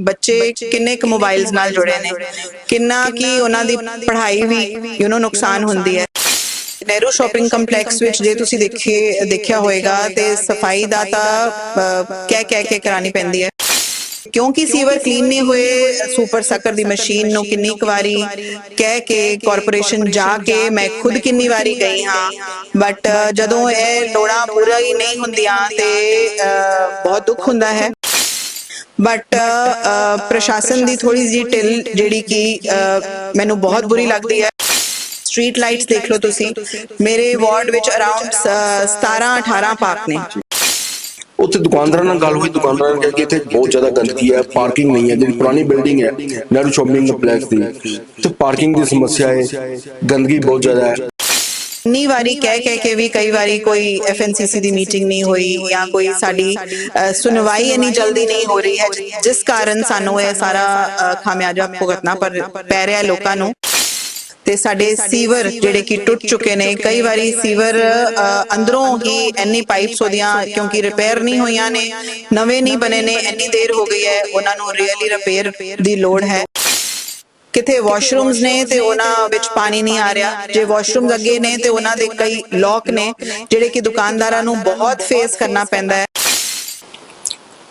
ਬੱਚੇ ਕਿੰਨੇ ਕੁ ਮੋਬਾਈਲਸ ਨਾਲ ਜੁੜੇ ਨੇ? ਕਿੰਨਾ ਕੀ ਉਹਨਾਂ ਦੀ ਪੜ੍ਹਾਈ ਵੀ ਯੂ نو ਨੁਕਸਾਨ ਹੁੰਦੀ ਹੈ। ਨਹਿਰੂ ਸ਼ਾਪਿੰਗ ਕੰਪਲੈਕਸ ਵਿੱਚ ਜੇ ਤੁਸੀਂ ਦੇਖੇ ਦੇਖਿਆ ਹੋਵੇਗਾ ਤੇ ਸਫ਼ਾਈ ਦਾ ਤਾਂ ਕਹਿ ਕਹਿ ਕੇ ਕਰਾਣੀ ਪੈਂਦੀ ਹੈ? ਕਿਉਂਕਿ ਸੀਵਰ ਕਲੀਨ ਨਹੀਂ ਹੋਏ ਸੁਪਰ ਸੱਕਰ ਦੀ ਮਸ਼ੀਨ ਨੂੰ ਕਿੰਨੀ ਵਾਰੀ ਕਹਿ ਕੇ ਕਾਰਪੋਰੇਸ਼ਨ ਜਾ ਕੇ ਮੈਂ ਖੁਦ ਕਿੰਨੀ ਵਾਰੀ ਗਈ ਹਾਂ। ਬਟ ਜਦੋਂ ਇਹ ਲੋੜਾਂ ਪੂਰਾ ਹੀ ਨਹੀਂ ਹੁੰਦੀਆਂ ਤੇ ਬਹੁਤ ਦੁੱਖ ਹੁੰਦਾ ਹੈ। ਬਟ uh, uh, ਪ੍ਰਸ਼ਾਸਨ ਦੀ ਥੋੜੀ ਜਿਹੀ ਢਿੱਲ ਜਿਹੜੀ ਕਿ ਅ, ਮੈਨੂੰ ਬਹੁਤ ਬੁਰੀ ਲੱਗਦੀ ਹੈ। ਸਟਰੀਟ ਲਾਈਟਸ ਦੇਖ ਲਓ ਤੁਸੀਂ। ਮੇਰੇ ਵਾਰਡ ਵਿੱਚ ਅਰਾਊਂਡ 17 18 ਪਾਰਕ ਨੇ। ਉੱਥੇ ਦੁਕਾਨਦਾਰਾਂ ਨਾਲ ਗੱਲ ਹੋਈ। ਦੁਕਾਨਦਾਰਾਂ ਨੇ ਕਿਹਾ ਕਿ ਇੱਥੇ ਬਹੁਤ ਜ਼ਿਆਦਾ ਗੰਦਗੀ ਹੈ। ਪਾਰਕਿੰਗ ਨਹੀਂ ਹੈ। ਜਿਹੜੀ ਪੁਰਾਣੀ ਬਿਲਡਿੰਗ ਹੈ ਨਹਿਰੂ ਸ਼ਾਪਿੰਗ ਕੰਪਲੈਕਸ ਦੀ। ਤੇ ਪਾਰਕਿੰਗ ਦੀ ਸਮੱਸਿਆ ਹੈ। ਗੰਦਗੀ ਬਹੁਤ ਜ਼ਿਆਦਾ ਹੈ। ਇੰਨੀ ਵਾਰੀ ਕਹਿ ਕਹਿ ਕੇ ਵੀ ਕਈ ਵਾਰੀ ਕੋਈ ਐਫਐਨਸੀਸੀ ਦੀ ਮੀਟਿੰਗ ਨਹੀਂ ਹੋਈ ਜਾਂ ਕੋਈ ਸਾਡੀ ਸੁਣਵਾਈ ਇੰਨੀ ਜਲਦੀ ਨਹੀਂ ਹੋ ਰਹੀ ਹੈ ਜਿਸ ਕਾਰਨ ਸਾਨੂੰ ਇਹ ਸਾਰਾ ਖਾਮਿਆਜਾ ਭੁਗਤਣਾ ਪੈ ਰਿਹਾ ਲੋਕਾਂ ਨੂੰ ਤੇ ਸਾਡੇ ਸੀਵਰ ਜਿਹੜੇ ਕਿ ਟੁੱਟ ਚੁੱਕੇ ਨੇ ਕਈ ਵਾਰੀ ਸੀਵਰ ਅੰਦਰੋਂ ਹੀ ਇੰਨੀ ਪਾਈਪਸ ਉਹਦੀਆਂ ਕਿਉਂਕਿ ਰਿਪੇਅਰ ਨਹੀਂ ਹੋਈਆਂ ਨੇ ਨਵੇਂ ਨਹੀਂ ਬਣੇ ਨੇ ਇੰਨੀ ਦੇਰ ਹੋ ਗਈ ਹੈ ਉਹਨਾਂ ਨੂੰ ਰੀਅਲੀ ਰਿਪੇਅਰ ਦੀ ਲੋੜ ਹੈ ਕਿਤੇ ਵਾਸ਼ਰੂਮਸ ਨੇ ਤੇ ਉਹਨਾਂ ਵਿੱਚ ਪਾਣੀ ਨਹੀਂ ਆ ਰਿਹਾ। ਜੇ ਵਾਸ਼ਰੂਮਸ ਅੱਗੇ ਨੇ ਤੇ ਉਹਨਾਂ ਦੇ ਕਈ ਲੋਕ ਨੇ ਜਿਹੜੇ ਕਿ ਦੁਕਾਨਦਾਰਾਂ ਨੂੰ ਬਹੁਤ ਫੇਸ ਕਰਨਾ ਪੈਂਦਾ ਹੈ।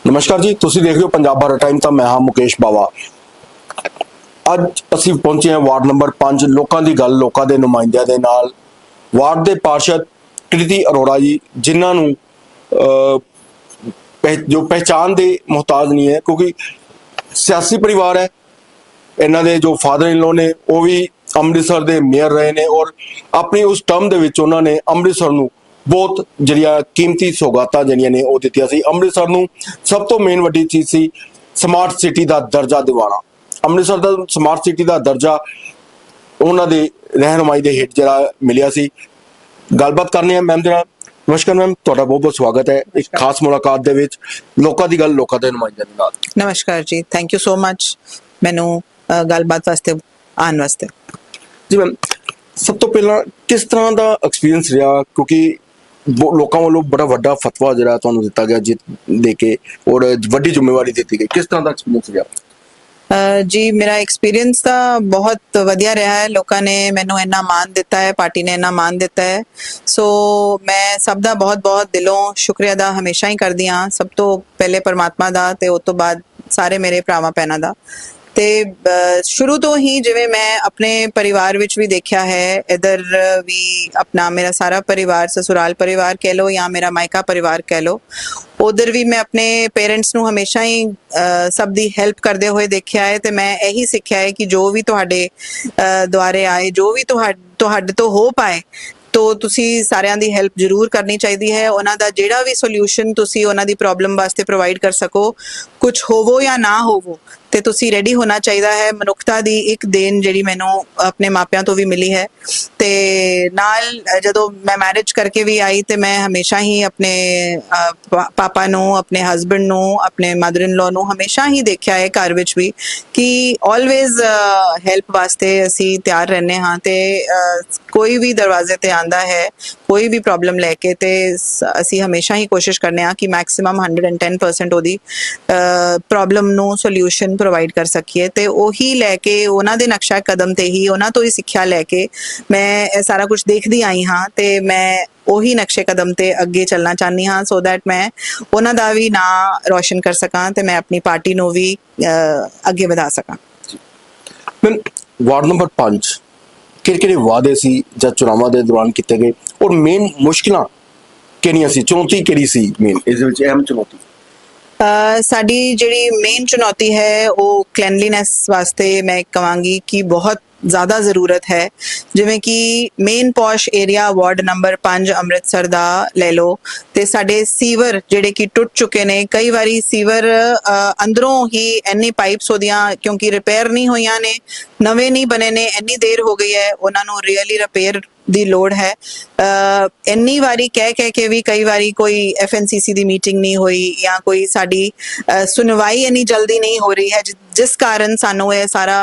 ਨਮਸਕਾਰ ਜੀ ਤੁਸੀਂ ਦੇਖ ਰਹੇ ਹੋ ਪੰਜਾਬ ਬਾਰ ਟਾਈਮ ਤਾਂ ਮੈਂ ਹਾਂ ਮੁਕੇਸ਼ ਬਾਵਾ। ਅੱਜ ਅਸੀਂ ਪਹੁੰਚੇ ਹਾਂ ਵਾਰਡ ਨੰਬਰ 5 ਲੋਕਾਂ ਦੀ ਗੱਲ ਲੋਕਾਂ ਦੇ ਨੁਮਾਇੰਦਿਆਂ ਦੇ ਨਾਲ। ਵਾਰਡ ਦੇ ਪਾਰਸ਼ਦ ਕ੍ਰਿਤੀ ਅਰੋੜਾ ਜੀ ਜਿਨ੍ਹਾਂ ਨੂੰ ਜੋ ਪਹਿਚਾਨ ਦੇ ਮੁਹਤਾਜ ਨਹੀਂ ਹੈ ਕਿਉਂਕਿ ਸਿਆਸੀ ਪਰਿਵਾਰ ਹੈ ਇਹਨਾਂ ਦੇ ਜੋ ਫਾਦਰ ਇਨ ਲੋ ਨੇ ਉਹ ਵੀ ਅੰਮ੍ਰਿਤਸਰ ਦੇ ਮੇਅਰ ਰਹੇ ਨੇ ਔਰ ਆਪਣੀ ਉਸ ਟਰਮ ਦੇ ਵਿੱਚ ਉਹਨਾਂ ਨੇ ਅੰਮ੍ਰਿਤਸਰ ਨੂੰ ਬਹੁਤ ਜਿਹੜੀਆਂ ਕੀਮਤੀ ਸੌਗਾਤਾਂ ਜਿਹੜੀਆਂ ਨੇ ਉਹ ਦਿੱਤੀਆਂ ਸੀ। ਅੰਮ੍ਰਿਤਸਰ ਨੂੰ ਸਭ ਤੋਂ ਮੇਨ ਵੱਡੀ ਚੀਜ਼ ਸੀ ਸਮਾਰਟ ਸਿਟੀ ਦਾ ਦਰਜਾ ਦਿਵਾਉਣਾ। ਅੰਮ੍ਰਿਤਸਰ ਦਾ ਸਮਾਰਟ ਸਿਟੀ ਦਾ ਦਰਜਾ ਉਹਨਾਂ ਦੇ ਰਹਿਨੁਮਾਈ ਦੇ ਹੇਠ ਜਿਹੜਾ ਮਿਲਿਆ ਸੀ। ਗੱਲਬਾਤ ਕਰਨੀ ਹੈ ਮੈਮ ਜਰਾ ਨਮਸਕਾਰ ਮੈਮ ਤੁਹਾਡਾ ਬਹੁਤ ਬਹੁਤ ਸਵਾਗਤ ਹੈ। ਇੱਕ ਖਾਸ ਮੁਲਾਕਾਤ ਦੇ ਵਿੱਚ ਲੋਕਾਂ ਦੀ ਗੱਲ ਲੋਕਾਂ ਦੇ ਨੁਮਾਇੰਦਿਆਂ ਦੇ ਨਾਲ। ਨਮਸਕਾਰ ਜੀ ਥੈਂਕ ਯੂ ਸੋ ਮੱਚ ਮੈਨੂੰ ਗੱਲਬਾਤ ਵਾਸਤੇ ਆਉਣ ਵਾਸਤੇ। ਜੀ ਮੈਮ ਸਭ ਤੋਂ ਪਹਿਲਾਂ ਕਿਸ ਤਰ੍ਹਾਂ ਦਾ ਐਕਸਪੀਰੀਅੰਸ ਰਿਹਾ? ਕਿਉਂਕਿ ਲੋਕਾਂ ਵੱਲੋਂ ਬੜਾ ਵੱਡਾ ਫਤਵਾ ਜਿਹੜਾ ਤੁਹਾਨੂੰ ਦਿੱਤਾ ਗਿਆ ਜਿੱਤ ਦੇ ਕੇ ਔਰ ਵੱਡੀ ਜ਼ਿੰਮੇਵਾਰੀ ਦਿੱਤੀ ਗਈ। ਕਿਸ ਤਰ੍ਹਾਂ ਦਾ ਐਕਸਪੀਰੀਅੰਸ ਰਿਹਾ? ਜੀ ਮੇਰਾ ਐਕਸਪੀਰੀਅੰਸ ਤਾਂ ਬਹੁਤ ਵਧੀਆ ਰਿਹਾ ਹੈ। ਲੋਕਾਂ ਨੇ ਮੈਨੂੰ ਇੰਨਾ ਮਾਣ ਦਿੱਤਾ ਹੈ ਪਾਰਟੀ ਨੇ ਇੰਨਾ ਮਾਣ ਦਿੱਤਾ ਹੈ। ਸੋ ਮੈਂ ਸਭ ਦਾ ਬਹੁਤ ਬਹੁਤ ਦਿਲੋਂ ਸ਼ੁਕਰੀਆ ਦਾ ਹਮੇਸ਼ਾ ਹੀ ਕਰਦੀ ਹਾਂ। ਸਭ ਤੋਂ ਪਹਿਲੇ ਪਰਮਾਤਮਾ ਦਾ ਤੇ ਉਸ ਤੋਂ ਬਾਅਦ ਸਾਰੇ ਮੇਰੇ ਭਰਾਵਾਂ ਭੈਣਾਂ ਦਾ। ਤੇ ਸ਼ੁਰੂ ਤੋਂ ਹੀ ਜਿਵੇਂ ਮੈਂ ਆਪਣੇ ਪਰਿਵਾਰ ਵਿੱਚ ਵੀ ਦੇਖਿਆ ਹੈ, ਇਧਰ ਵੀ ਆਪਣਾ ਮੇਰਾ ਸਾਰਾ ਪਰਿਵਾਰ, ਸਸੁਰਾਲ ਪਰਿਵਾਰ ਕਹਿ ਲੋ ਜਾਂ ਮੇਰਾ ਮਾਇਕਾ ਪਰਿਵਾਰ ਕਹਿ ਲੋ ਉਧਰ ਵੀ ਮੈਂ ਆਪਣੇ ਪੇਰੈਂਟਸ ਨੂੰ ਹਮੇਸ਼ਾ ਹੀ ਸਭ ਦੀ ਹੈਲਪ ਕਰਦੇ ਹੋਏ ਦੇਖਿਆ ਹੈ ਤੇ ਮੈਂ ਇਹੀ ਸਿੱਖਿਆ ਹੈ ਕਿ ਜੋ ਵੀ ਤੁਹਾਡੇ ਦੁਆਰੇ ਆਏ, ਜੋ ਵੀ ਤੁਹਾ- ਤੁਹਾਡੇ ਤੋਂ ਹੋ ਪਾਏ ਤੋ ਤੁਸੀਂ ਸਾਰਿਆਂ ਦੀ ਹੈਲਪ ਜ਼ਰੂਰ ਕਰਨੀ ਚਾਹੀਦੀ ਹੈ, ਉਹਨਾਂ ਦਾ ਜਿਹੜਾ ਵੀ ਸੋਲੂਸ਼ਨ ਤੁਸੀਂ ਉਹਨਾਂ ਦੀ ਪ੍ਰੋਬਲਮ ਵਾਸਤੇ ਪ੍ਰੋਵਾਈਡ ਕਰ ਸਕੋ ਕੁਝ ਹੋਵੋ ਜਾਂ ਨਾ ਹੋਵੋ ਤੇ ਤੁਸੀਂ ਰੈਡੀ ਹੋਣਾ ਚਾਹੀਦਾ ਹੈ। ਮਨੁੱਖਤਾ ਦੀ ਇੱਕ ਦੇਣ ਜਿਹੜੀ ਮੈਨੂੰ ਆਪਣੇ ਮਾਪਿਆਂ ਤੋਂ ਵੀ ਮਿਲੀ ਹੈ। ਤੇ ਨਾਲ ਜਦੋਂ ਮੈਂ ਮੈਰਿਜ ਕਰਕੇ ਵੀ ਆਈ, ਤੇ ਮੈਂ ਹਮੇਸ਼ਾ ਹੀ ਆਪਣੇ ਪਾਪਾ ਨੂੰ, ਆਪਣੇ ਹਸਬੰਡ ਨੂੰ, ਆਪਣੇ ਮਦਰ ਇਨ ਲਾ ਨੂੰ ਹਮੇਸ਼ਾ ਹੀ ਦੇਖਿਆ ਹੈ ਘਰ ਵਿੱਚ ਵੀ ਕਿ ਆਲਵੇਜ਼ ਹੈਲਪ ਵਾਸਤੇ ਅਸੀਂ ਤਿਆਰ ਰਹਿੰਦੇ ਹਾਂ ਤੇ ਕੋਈ ਵੀ ਦਰਵਾਜ਼ੇ ਤੇ ਆਂਦਾ ਹੈ ਕੋਈ ਵੀ ਪ੍ਰੋਬਲਮ ਲੈ ਕੇ ਤੇ ਅਸੀਂ ਹਮੇਸ਼ਾ ਹੀ ਕੋਸ਼ਿਸ਼ ਕਰਨੇ ਆ ਕਿ ਮੈਕਸਿਮਮ 110% ਉਹਦੀ ਪ੍ਰੋਬਲਮ ਨੂੰ ਸੋਲੂਸ਼ਨ ਪ੍ਰੋਵਾਈਡ ਕਰ ਸਕੀਏ ਤੇ ਉਹੀ ਲੈ ਕੇ ਉਹਨਾਂ ਦੇ ਨਕਸ਼ਾ ਕਦਮ ਤੇ ਹੀ ਉਹਨਾਂ ਤੋਂ ਹੀ ਸਿੱਖਿਆ ਲੈ ਕੇ ਮੈਂ ਇਹ ਸਾਰਾ ਕੁਝ ਦੇਖਦੀ ਆਈ ਹਾਂ ਤੇ ਮੈਂ ਉਹੀ ਨਕਸ਼ੇ ਕਦਮ ਤੇ ਅੱਗੇ ਚੱਲਣਾ ਚਾਹਨੀ ਹਾਂ ਸੋ ਥੈਟ ਮੈਂ ਉਹਨਾਂ ਦਾ ਵੀ ਨਾਂ ਰੋਸ਼ਨ ਕਰ ਸਕਾਂ ਤੇ ਮੈਂ ਆਪਣੀ ਪਾਰਟੀ ਨੂੰ ਵੀ ਅੱਗੇ ਵਧਾ ਸਕਾਂ। ਮੈਮ ਵਾਰਡ ਨੰਬਰ 5 ਕਿਹੜੇ ਕਿਹੜੇ ਵਾਅਦੇ ਸੀ ਜਾਂ ਚੁਣਾਵਾਂ ਦੇ ਦੌਰਾਨ ਕੀਤੇ ਗਏ? ਔਰ ਮੇਨ ਮੁਸ਼ਕਿਲਾਂ ਕਿਹੜੀਆਂ ਸੀ? ਚੁਣੌਤੀ ਕਿਹੜੀ ਸੀ ਮੇਨ ਇਸ ਦੇ ਵਿੱਚ ਅਹਿਮ ਚੁਣੌਤੀ। ਸਾਡੀ ਜਿਹੜੀ ਮੇਨ ਚੁਣੌਤੀ ਹੈ ਉਹ ਕਲੈਨਲੀਨੈਸ ਵਾਸਤੇ ਮੈਂ ਕਹਾਂਗੀ ਕਿ ਬਹੁਤ ਜ਼ਿਆਦਾ ਜ਼ਰੂਰਤ ਹੈ। ਜਿਵੇਂ ਕਿ main posh area ward number 5 Amritsar ਦਾ ਲੈ ਲਓ। ਤੇ ਸਾਡੇ ਸੀਵਰ ਜਿਹੜੇ ਕਿ ਟੁੱਟ ਚੁੱਕੇ ਨੇ, ਕਈ ਵਾਰੀ ਸੀਵਰ ਅੰਦਰੋਂ ਹੀ ਇੰਨੀ ਪਾਈਪਸ ਉਹਦੀਆਂ ਕਿਉਂਕਿ ਰਿਪੇਅਰ ਨਹੀਂ ਹੋਈਆਂ ਨੇ, ਨਵੇਂ ਨਹੀਂ ਬਣੇ ਨੇ, ਇੰਨੀ ਦੇਰ ਹੋ ਗਈ ਹੈ, ਉਹਨਾਂ ਨੂੰ ਰੀਅਲੀ ਰਿਪੇਅਰ ਦੀ ਲੋੜ ਹੈ। ਅ, ਇੰਨੀ ਵਾਰੀ ਕਹਿ ਕਹਿ ਕੇ ਵੀ ਕਈ ਵਾਰੀ ਕੋਈ ਐਫਐਨਸੀਸੀ ਦੀ ਮੀਟਿੰਗ ਨਹੀਂ ਹੋਈ ਜਾਂ ਕੋਈ ਸਾਡੀ ਸੁਣਵਾਈ ਇੰਨੀ ਜਲਦੀ ਨਹੀਂ ਹੋ ਰਹੀ ਹੈ ਜਿਸ ਕਾਰਨ ਸਾਨੂੰ ਇਹ ਸਾਰਾ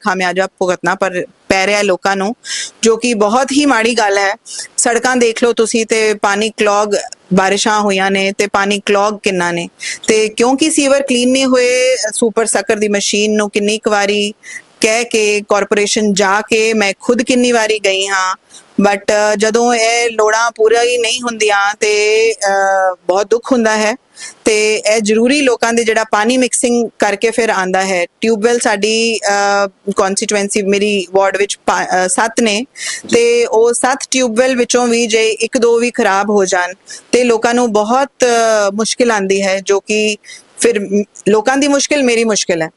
ਖਾਮਿਆਜਾ ਭੁਗਤਣਾ ਪਰ ਪੈ ਰਿਹਾ ਲੋਕਾਂ ਨੂੰ ਜੋ ਕਿ ਬਹੁਤ ਹੀ ਮਾੜੀ ਗੱਲ ਹੈ। ਸੜਕਾਂ ਦੇਖ ਲਓ ਤੁਸੀਂ ਤੇ ਪਾਣੀ ਕਲੌਗ ਬਾਰਿਸ਼ਾਂ ਹੋਈਆਂ ਨੇ ਤੇ ਪਾਣੀ ਕਲੌਗ ਕਿੰਨਾ ਨੇ। ਤੇ ਕਿਉਂਕਿ ਸੀਵਰ ਕਲੀਨ ਨਹੀਂ ਹੋਏ ਸੁਪਰ ਸਕਰ ਦੀ ਮਸ਼ੀਨ ਨੂੰ ਕਿੰਨੀ ਕੁ ਵਾਰੀ ਕਹਿ ਕੇ ਕਾਰਪੋਰੇਸ਼ਨ ਜਾ ਕੇ ਮੈਂ ਖੁਦ ਕਿੰਨੀ ਵਾਰੀ ਗਈ ਹਾਂ ਬਟ ਜਦੋਂ ਇਹ ਲੋੜਾਂ ਪੂਰਾ ਹੀ ਨਹੀਂ ਹੁੰਦੀਆਂ ਤੇ ਬਹੁਤ ਦੁੱਖ ਹੁੰਦਾ ਹੈ। ਤੇ ਇਹ ਜ਼ਰੂਰੀ ਲੋਕਾਂ ਦੇ ਜਿਹੜਾ ਪਾਣੀ ਮਿਕਸਿੰਗ ਕਰਕੇ ਫਿਰ ਆਂਦਾ ਹੈ। ਟਿਊਬਵੈਲ ਸਾਡੀ ਕਨਸਟੀਟੂਐਂਸੀ ਮੇਰੀ ਵਾਰਡ ਵਿੱਚ ਸੱਤ ਨੇ। ਤੇ ਉਹ ਸੱਤ ਟਿਊਬਵੈਲ ਵਿੱਚੋਂ ਵੀ ਜੇ ਇੱਕ ਦੋ ਵੀ ਖਰਾਬ ਹੋ ਜਾਣ, ਤੇ ਲੋਕਾਂ ਨੂੰ ਬਹੁਤ ਮੁਸ਼ਕਿਲ ਆਂਦੀ ਹੈ, ਜੋ ਕਿ ਫਿਰ ਲੋਕਾਂ ਦੀ ਮੁਸ਼ਕਿਲ ਮੇਰੀ ਮੁਸ਼ਕਿਲ ਹੈ।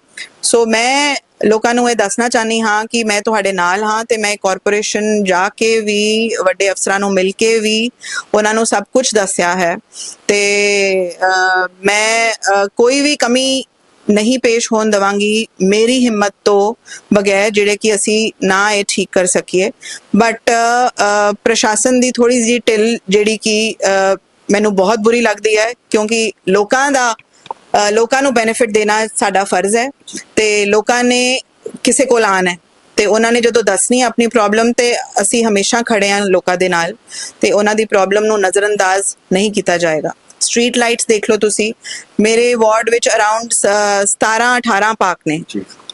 ਸੋ ਮੈਂ ਲੋਕਾਂ ਨੂੰ ਇਹ ਦੱਸਣਾ ਚਾਹਨੀ ਹਾਂ ਕਿ ਮੈਂ ਤੁਹਾਡੇ ਨਾਲ ਹਾਂ ਤੇ ਮੈਂ ਕਾਰਪੋਰੇਸ਼ਨ ਜਾ ਕੇ ਵੀ, ਵੱਡੇ ਅਫਸਰਾਂ ਨੂੰ ਮਿਲ ਕੇ ਵੀ ਉਹਨਾਂ ਨੂੰ ਸਭ ਕੁਝ ਦੱਸਿਆ ਹੈ। ਤੇ ਮੈਂ ਕੋਈ ਵੀ ਕਮੀ ਨਹੀਂ ਪੇਸ਼ ਹੋਣ ਦਵਾਂਗੀ ਮੇਰੀ ਹਿੰਮਤ ਤੋਂ ਬਗੈਰ ਜਿਹੜੇ ਕਿ ਅਸੀਂ ਨਾ ਇਹ ਠੀਕ ਕਰ ਸਕੀਏ। ਬਟ ਪ੍ਰਸ਼ਾਸਨ ਦੀ ਥੋੜੀ ਜਿਹੀ ਢਿੱਲ ਜਿਹੜੀ ਕਿ ਮੈਨੂੰ ਬਹੁਤ ਬੁਰੀ ਲੱਗਦੀ ਹੈ ਕਿਉਂਕਿ ਲੋਕਾਂ ਦਾ ਲੋਕਾਂ ਨੂੰ ਬੈਨੀਫਿਟ ਦੇਣਾ ਸਾਡਾ ਫਰਜ਼ ਹੈ ਤੇ ਲੋਕਾਂ ਨੇ ਕਿਸੇ ਕੋਲ ਆਣਾ ਹੈ ਤੇ ਉਹਨਾਂ ਨੇ ਜਦੋਂ ਦੱਸਣੀ ਆਪਣੀ ਪ੍ਰੋਬਲਮ ਤੇ ਅਸੀਂ ਹਮੇਸ਼ਾ ਖੜੇ ਹਾਂ ਲੋਕਾਂ ਦੇ ਨਾਲ ਤੇ ਉਹਨਾਂ ਦੀ ਪ੍ਰੋਬਲਮ ਨੂੰ ਨਜ਼ਰਅੰਦਾਜ਼ ਨਹੀਂ ਕੀਤਾ ਜਾਏਗਾ। ਸਟਰੀਟ ਲਾਈਟਸ ਦੇਖ ਲਓ ਤੁਸੀਂ ਮੇਰੇ ਵਾਰਡ ਵਿੱਚ ਅਰਾਊਂਡ 17 18 ਪਾਰਕ ਨੇ।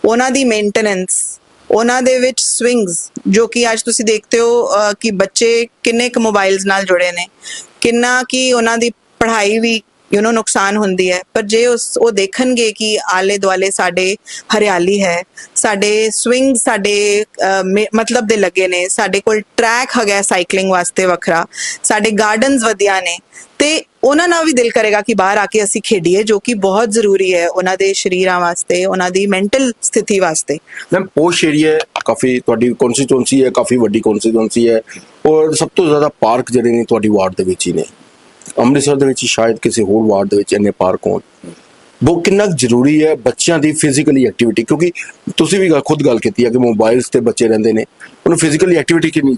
ਉਹਨਾਂ ਦੀ ਮੇਨਟੇਨੈਂਸ ਉਹਨਾਂ ਦੇ ਵਿੱਚ ਸਵਿੰਗਸ ਜੋ ਕਿ ਅੱਜ ਤੁਸੀਂ ਦੇਖਦੇ ਹੋ ਕਿ ਬੱਚੇ ਕਿੰਨੇ ਕੁ ਮੋਬਾਈਲਸ ਨਾਲ ਜੁੜੇ ਨੇ ਕਿੰਨਾ ਕਿ ਉਹਨਾਂ ਦੀ ਪੜ੍ਹਾਈ ਵੀ ਯੂ نو ਨੁਕਸਾਨ ਹੁੰਦੀ ਹੈ। ਪਰ ਜੇ ਉਸ, ਉਹ ਦੇਖਣਗੇ ਕਿ ਆਲੇ ਦੁਆਲੇ ਸਾਡੇ ਹਰਿਆਲੀ ਹੈ, ਸਾਡੇ ਸਵਿੰਗ ਸਾਡੇ ਮਤਲਬ ਦੇ ਲੱਗੇ ਨੇ, ਸਾਡੇ ਕੋਲ ਟਰੈਕ ਹੈਗਾ ਸਾਈਕਲਿੰਗ ਵਾਸਤੇ ਵੱਖਰਾ, ਸਾਡੇ ਗਾਰਡਨਸ ਵਧੀਆ ਨੇ, ਤੇ ਉਹਨਾਂ ਨਾਲ ਵੀ ਦਿਲ ਕਰੇਗਾ ਕਿ ਬਾਹਰ ਆ ਕੇ ਅਸੀਂ ਖੇਡੀਏ, ਜੋ ਕਿ ਬਹੁਤ ਜ਼ਰੂਰੀ ਹੈ ਉਹਨਾਂ ਦੇ ਸ਼ਰੀਰਾਂ ਵਾਸਤੇ, ਉਹਨਾਂ ਦੀ ਮੈਂਟਲ ਸਥਿਤੀ ਵਾਸਤੇ। ਮੈਮ ਪੋਸ਼ ਏਰੀਆ ਕਾਫੀ ਤੁਹਾਡੀ ਕਨਸਟੀਟੂਐਂਸੀ ਹੈ, ਕਾਫੀ ਵੱਡੀ ਕਨਸਟੀਟੂਐਂਸੀ ਹੈ, ਔਰ ਸਭ ਤੋਂ ਜ਼ਿਆਦਾ ਪਾਰਕ ਜਿਹੜੇ ਨੇ ਤੁਹਾਡੀ ਵਾਰਡ ਦੇ ਵਿੱਚ ਹੀ ਨੇ। ਅੰਮ੍ਰਿਤਸਰ ਦੇ ਵਿੱਚ ਹੀ ਸ਼ਾਇਦ ਕਿਸੇ ਹੋਰ ਵਾਰਡ ਦੇ ਵਿੱਚ ਇੰਨੇ ਪਾਰਕ ਹੋਣ। ਉਹ ਕਿੰਨਾ ਕੁ ਜ਼ਰੂਰੀ ਹੈ ਬੱਚਿਆਂ ਦੀ ਫਿਜ਼ੀਕਲੀ ਐਕਟੀਵਿਟੀ ਕਿਉਂਕਿ ਤੁਸੀਂ ਵੀ ਖੁਦ ਗੱਲ ਕੀਤੀ ਹੈ ਕਿ ਮੋਬਾਈਲਸ ਤੇ ਬੱਚੇ ਰਹਿੰਦੇ ਨੇ। ਉਹਨੂੰ ਫਿਜ਼ੀਕਲੀ ਐਕਟੀਵਿਟੀ ਕਿੰਨੀ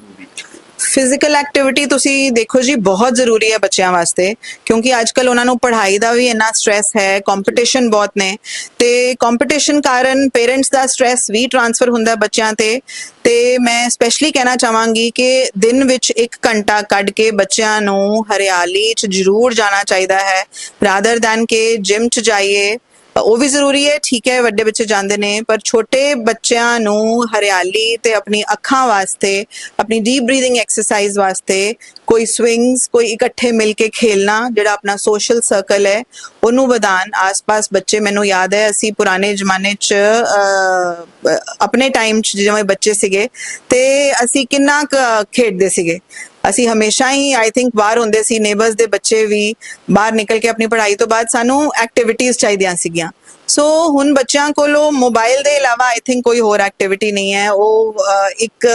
ਫਿਜ਼ੀਕਲ ਐਕਟੀਵਿਟੀ ਤੁਸੀਂ ਦੇਖੋ ਜੀ, ਬਹੁਤ ਜ਼ਰੂਰੀ ਹੈ ਬੱਚਿਆਂ ਵਾਸਤੇ, ਕਿਉਂਕਿ ਅੱਜ ਅੱਜਕੱਲ ਉਹਨਾਂ ਨੂੰ ਪੜ੍ਹਾਈ ਦਾ ਵੀ ਇੰਨਾ ਸਟ੍ਰੈਸ ਹੈ ਕੰਪੀਟੀਸ਼ਨ ਬਹੁਤ ਨੇ, ਤੇ ਕੰਪੀਟੀਸ਼ਨ ਕਾਰਨ ਪੇਰੈਂਟਸ ਦਾ ਸਟ੍ਰੈਸ ਵੀ ਟ੍ਰਾਂਸਫਰ ਹੁੰਦਾ ਬੱਚਿਆਂ ਤੇ ਤੇ ਮੈਂ ਸਪੈਸ਼ਲੀ ਕਹਿਣਾ ਚਾਹਾਂਗੀ ਕਿ ਦਿਨ ਵਿੱਚ ਇੱਕ ਘੰਟਾ ਕੱਢ ਕੇ ਬੱਚਿਆਂ ਨੂੰ ਹਰਿਆਲੀ 'ਚ ਜ਼ਰੂਰ ਜਾਣਾ ਚਾਹੀਦਾ ਹੈ ਰਾਦਰ ਦੈਨ ਕਿ ਜਿਮ 'ਚ ਜਾਈਏ ਉਹ ਵੀ ਜ਼ਰੂਰੀ ਹੈ, ਠੀਕ ਹੈ, ਵੱਡੇ ਬੱਚੇ ਜਾਂਦੇ ਨੇ, ਪਰ ਛੋਟੇ ਬੱਚਿਆਂ ਨੂੰ ਹਰਿਆਲੀ ਤੇ ਆਪਣੀ ਅੱਖਾਂ ਵਾਸਤੇ, ਆਪਣੀ ਡੀਪ ਬਰੀਥਿੰਗ ਐਕਸਰਸਾਈਜ਼ ਵਾਸਤੇ ਕੋਈ ਸਵਿੰਗਸ ਕੋਈ ਇਕੱਠੇ ਮਿਲ ਕੇ ਖੇਲਣਾ, ਜਿਹੜਾ ਆਪਣਾ ਸੋਸ਼ਲ ਸਰਕਲ ਹੈ, ਉਹਨੂੰ ਵਧਾਨ ਆਸ-ਪਾਸ ਬੱਚੇ, ਮੈਨੂੰ ਯਾਦ ਹੈ, ਅਸੀਂ ਪੁਰਾਣੇ ਜ਼ਮਾਨੇ 'ਚ ਆਪਣੇ ਟਾਈਮ 'ਚ ਜਿਵੇਂ ਬੱਚੇ ਸੀਗੇ, ਤੇ ਅਸੀਂ ਕਿੰਨਾ ਕੁ ਖੇਡਦੇ ਸੀਗੇ। ਅਸੀਂ ਹਮੇਸ਼ਾ ਹੀ ਆਈ ਥਿੰਕ ਬਾਹਰ ਹੁੰਦੇ ਸੀ ਨੇਬਰਸ ਦੇ ਬੱਚੇ ਵੀ ਬਾਹਰ ਨਿਕਲ ਕੇ ਆਪਣੀ ਪੜ੍ਹਾਈ ਤੋਂ ਬਾਅਦ ਸਾਨੂੰ ਐਕਟੀਵਿਟੀਆਂ ਚਾਹੀਦੀਆਂ ਸੀਗੀਆਂ। ਸੋ ਹੁਣ ਬੱਚਿਆਂ ਕੋਲੋਂ ਮੋਬਾਈਲ ਦੇ ਇਲਾਵਾ ਆਈ ਥਿੰਕ ਕੋਈ ਹੋਰ ਐਕਟੀਵਿਟੀ ਨਹੀਂ ਹੈ। ਉਹ ਇੱਕ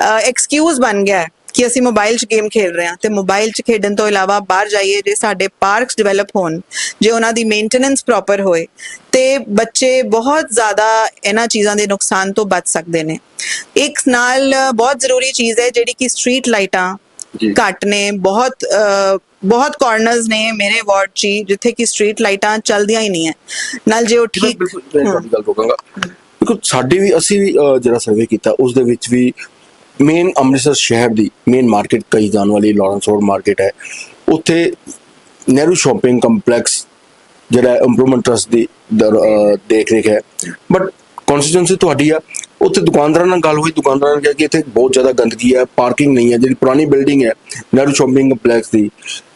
ਐਕਸਕਿਊਜ਼ ਬਣ ਗਿਆ ਹੈ। ਕਿ ਅਸੀਂ ਮੋਬਾਈਲ 'ਚ ਗੇਮ ਖੇਡ ਰਹੇ ਹਾਂ ਤੇ ਮੋਬਾਈਲ 'ਚ ਖੇਡਣ ਤੋਂ ਇਲਾਵਾ ਬਾਹਰ ਜਾਈਏ ਜੇ ਸਾਡੇ ਪਾਰਕਸ ਡਿਵੈਲਪ ਹੋਣ ਜੇ ਉਹਨਾਂ ਦੀ ਮੇਨਟੇਨੈਂਸ ਪ੍ਰੋਪਰ ਹੋਏ ਤੇ ਬੱਚੇ ਬਹੁਤ ਜ਼ਿਆਦਾ ਇਹਨਾਂ ਚੀਜ਼ਾਂ ਦੇ ਨੁਕਸਾਨ ਤੋਂ ਬਚ ਸਕਦੇ ਨੇ। ਇੱਕ ਨਾਲ ਬਹੁਤ ਜ਼ਰੂਰੀ ਚੀਜ਼ ਹੈ ਜਿਹੜੀ ਕਿ ਸਟਰੀਟ ਲਾਈਟਾਂ। ਘੱਟ ਨੇ ਬਹੁਤ ਬਹੁਤ ਕਾਰਨਰਸ ਨੇ ਮੇਰੇ ਵਾਰਡ 'ਚ ਜਿੱਥੇ ਕਿ ਸਟਰੀਟ ਲਾਈਟਾਂ ਚੱਲਦੀਆਂ ਹੀ ਨਹੀਂ ਹੈ। ਨਾਲ ਜੇ ਉਹ ਠੀਕ ਬਿਲਕੁਲ ਗੱਲ ਸਾਡੇ ਵੀ ਅਸੀਂ ਵੀ ਜਿਹੜਾ ਸਰਵੇ ਕੀਤਾ ਉਸ ਦੇ ਵਿੱਚ ਵੀ ਮੇਨ ਅੰਮ੍ਰਿਤਸਰ ਸ਼ਹਿਰ ਦੀ ਮੇਨ ਮਾਰਕੀਟ ਕਹੀ ਜਾਣ ਵਾਲੀ ਲਾਰੈਂਸ ਰੋਡ ਮਾਰਕੀਟ ਹੈ। ਉੱਥੇ ਨਹਿਰੂ ਸ਼ਾਪਿੰਗ ਕੰਪਲੈਕਸ ਜਿਹੜਾ ਇੰਪਰੂਵਮੈਂਟ ਟਰਸਟ ਦੀ ਦਰ- ਦੇਖ ਰੇਖ ਹੈ। ਬਟ ਕਨਸਟੀਟੂਐਂਸੀ ਤੁਹਾਡੀ ਆ। ਉੱਥੇ ਦੁਕਾਨਦਾਰਾਂ ਨਾਲ ਗੱਲ ਹੋਈ। ਦੁਕਾਨਦਾਰਾਂ ਨੇ ਕਿਹਾ ਕਿ ਇੱਥੇ ਬਹੁਤ ਜ਼ਿਆਦਾ ਗੰਦਗੀ ਹੈ ਪਾਰਕਿੰਗ ਨਹੀਂ ਹੈ। ਜਿਹੜੀ ਪੁਰਾਣੀ ਬਿਲਡਿੰਗ ਹੈ, ਨਹਿਰੂ ਸ਼ਾਪਿੰਗ ਕੰਪਲੈਕਸ ਦੀ,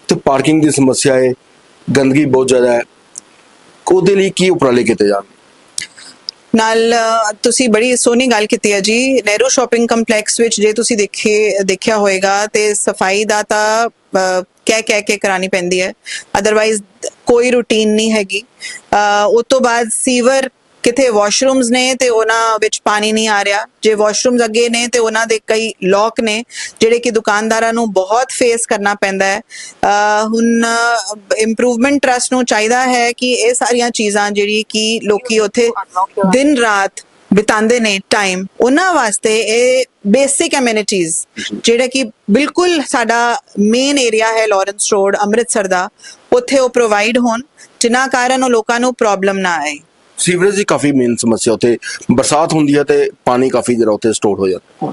ਤੇ ਪਾਰਕਿੰਗ ਦੀ ਸਮੱਸਿਆ ਹੈ, ਗੰਦਗੀ ਬਹੁਤ ਜ਼ਿਆਦਾ ਹੈ। ਉਹਦੇ ਲਈ ਕੀ ਉਪਰਾਲੇ ਕੀਤੇ ਜਾਣ? ਨਾਲ ਤੁਸੀਂ ਬੜੀ ਸੋਹਣੀ ਗੱਲ ਕੀਤੀ ਹੈ ਜੀ। ਨਹਿਰੂ ਸ਼ਾਪਿੰਗ ਕੰਪਲੈਕਸ ਵਿੱਚ ਜੇ ਤੁਸੀਂ ਦੇਖੇ ਦੇਖਿਆ ਹੋਵੇਗਾ ਤੇ ਸਫ਼ਾਈ ਦਾ ਤਾਂ ਕਹਿ ਕਹਿ ਕੇ ਕਰਾਣੀ ਪੈਂਦੀ ਹੈ। ਅਦਰਵਾਈਜ਼ ਕੋਈ ਰੂਟੀਨ ਨਹੀਂ ਹੈਗੀ। ਅ, ਉਸ ਤੋਂ ਬਾਅਦ ਸੀਵਰ ਕਿਥੇ ਵਾਸ਼ਰੂਮਸ ਨੇ ਤੇ ਉਹਨਾਂ ਵਿੱਚ ਪਾਣੀ ਨਹੀਂ ਆ ਰਿਹਾ। ਜੇ ਵਾਸ਼ਰੂਮਸ ਅੱਗੇ ਨੇ ਤੇ ਉਹਨਾਂ ਦੇ ਕਈ ਲੋਕ ਨੇ, ਜਿਹੜੇ ਕਿ ਦੁਕਾਨਦਾਰਾਂ ਨੂੰ ਬਹੁਤ ਫੇਸ ਕਰਨਾ ਪੈਂਦਾ ਹੈ। ਹੁਣ ਇੰਪਰੂਵਮੈਂਟ ਟਰਸਟ ਨੂੰ ਚਾਹੀਦਾ ਹੈ ਕਿ ਇਹ ਸਾਰੀਆਂ ਚੀਜ਼ਾਂ ਜਿਹੜੀ ਕਿ ਲੋਕੀ ਉੱਥੇ ਦਿਨ ਰਾਤ ਬਿਤਾਉਂਦੇ ਨੇ ਟਾਈਮ ਉਹਨਾਂ ਵਾਸਤੇ ਇਹ ਬੇਸਿਕ ਐਮਿਨਿਟੀਜ਼ ਜਿਹੜਾ ਕਿ ਬਿਲਕੁਲ ਸਾਡਾ ਮੇਨ ਏਰੀਆ ਹੈ ਲਾਰੈਂਸ ਰੋਡ ਅੰਮ੍ਰਿਤਸਰ ਦਾ, ਉੱਥੇ ਉਹ ਪ੍ਰੋਵਾਈਡ ਹੋਣ ਜਿਨ੍ਹਾਂ ਕਾਰਨ ਉਹ ਲੋਕਾਂ ਨੂੰ ਪ੍ਰੋਬਲਮ ਨਾ ਆਏ। ਸੀਵਰੇਜ ਦੀ ਕਾਫੀ ਮੇਨ ਸਮੱਸਿਆ ਉੱਥੇ, ਬਰਸਾਤ ਹੁੰਦੀ ਹੈ ਤੇ ਪਾਣੀ ਕਾਫੀ ਜਿਹੜਾ ਉੱਥੇ ਸਟੋਰ ਹੋ ਜਾਂਦਾ।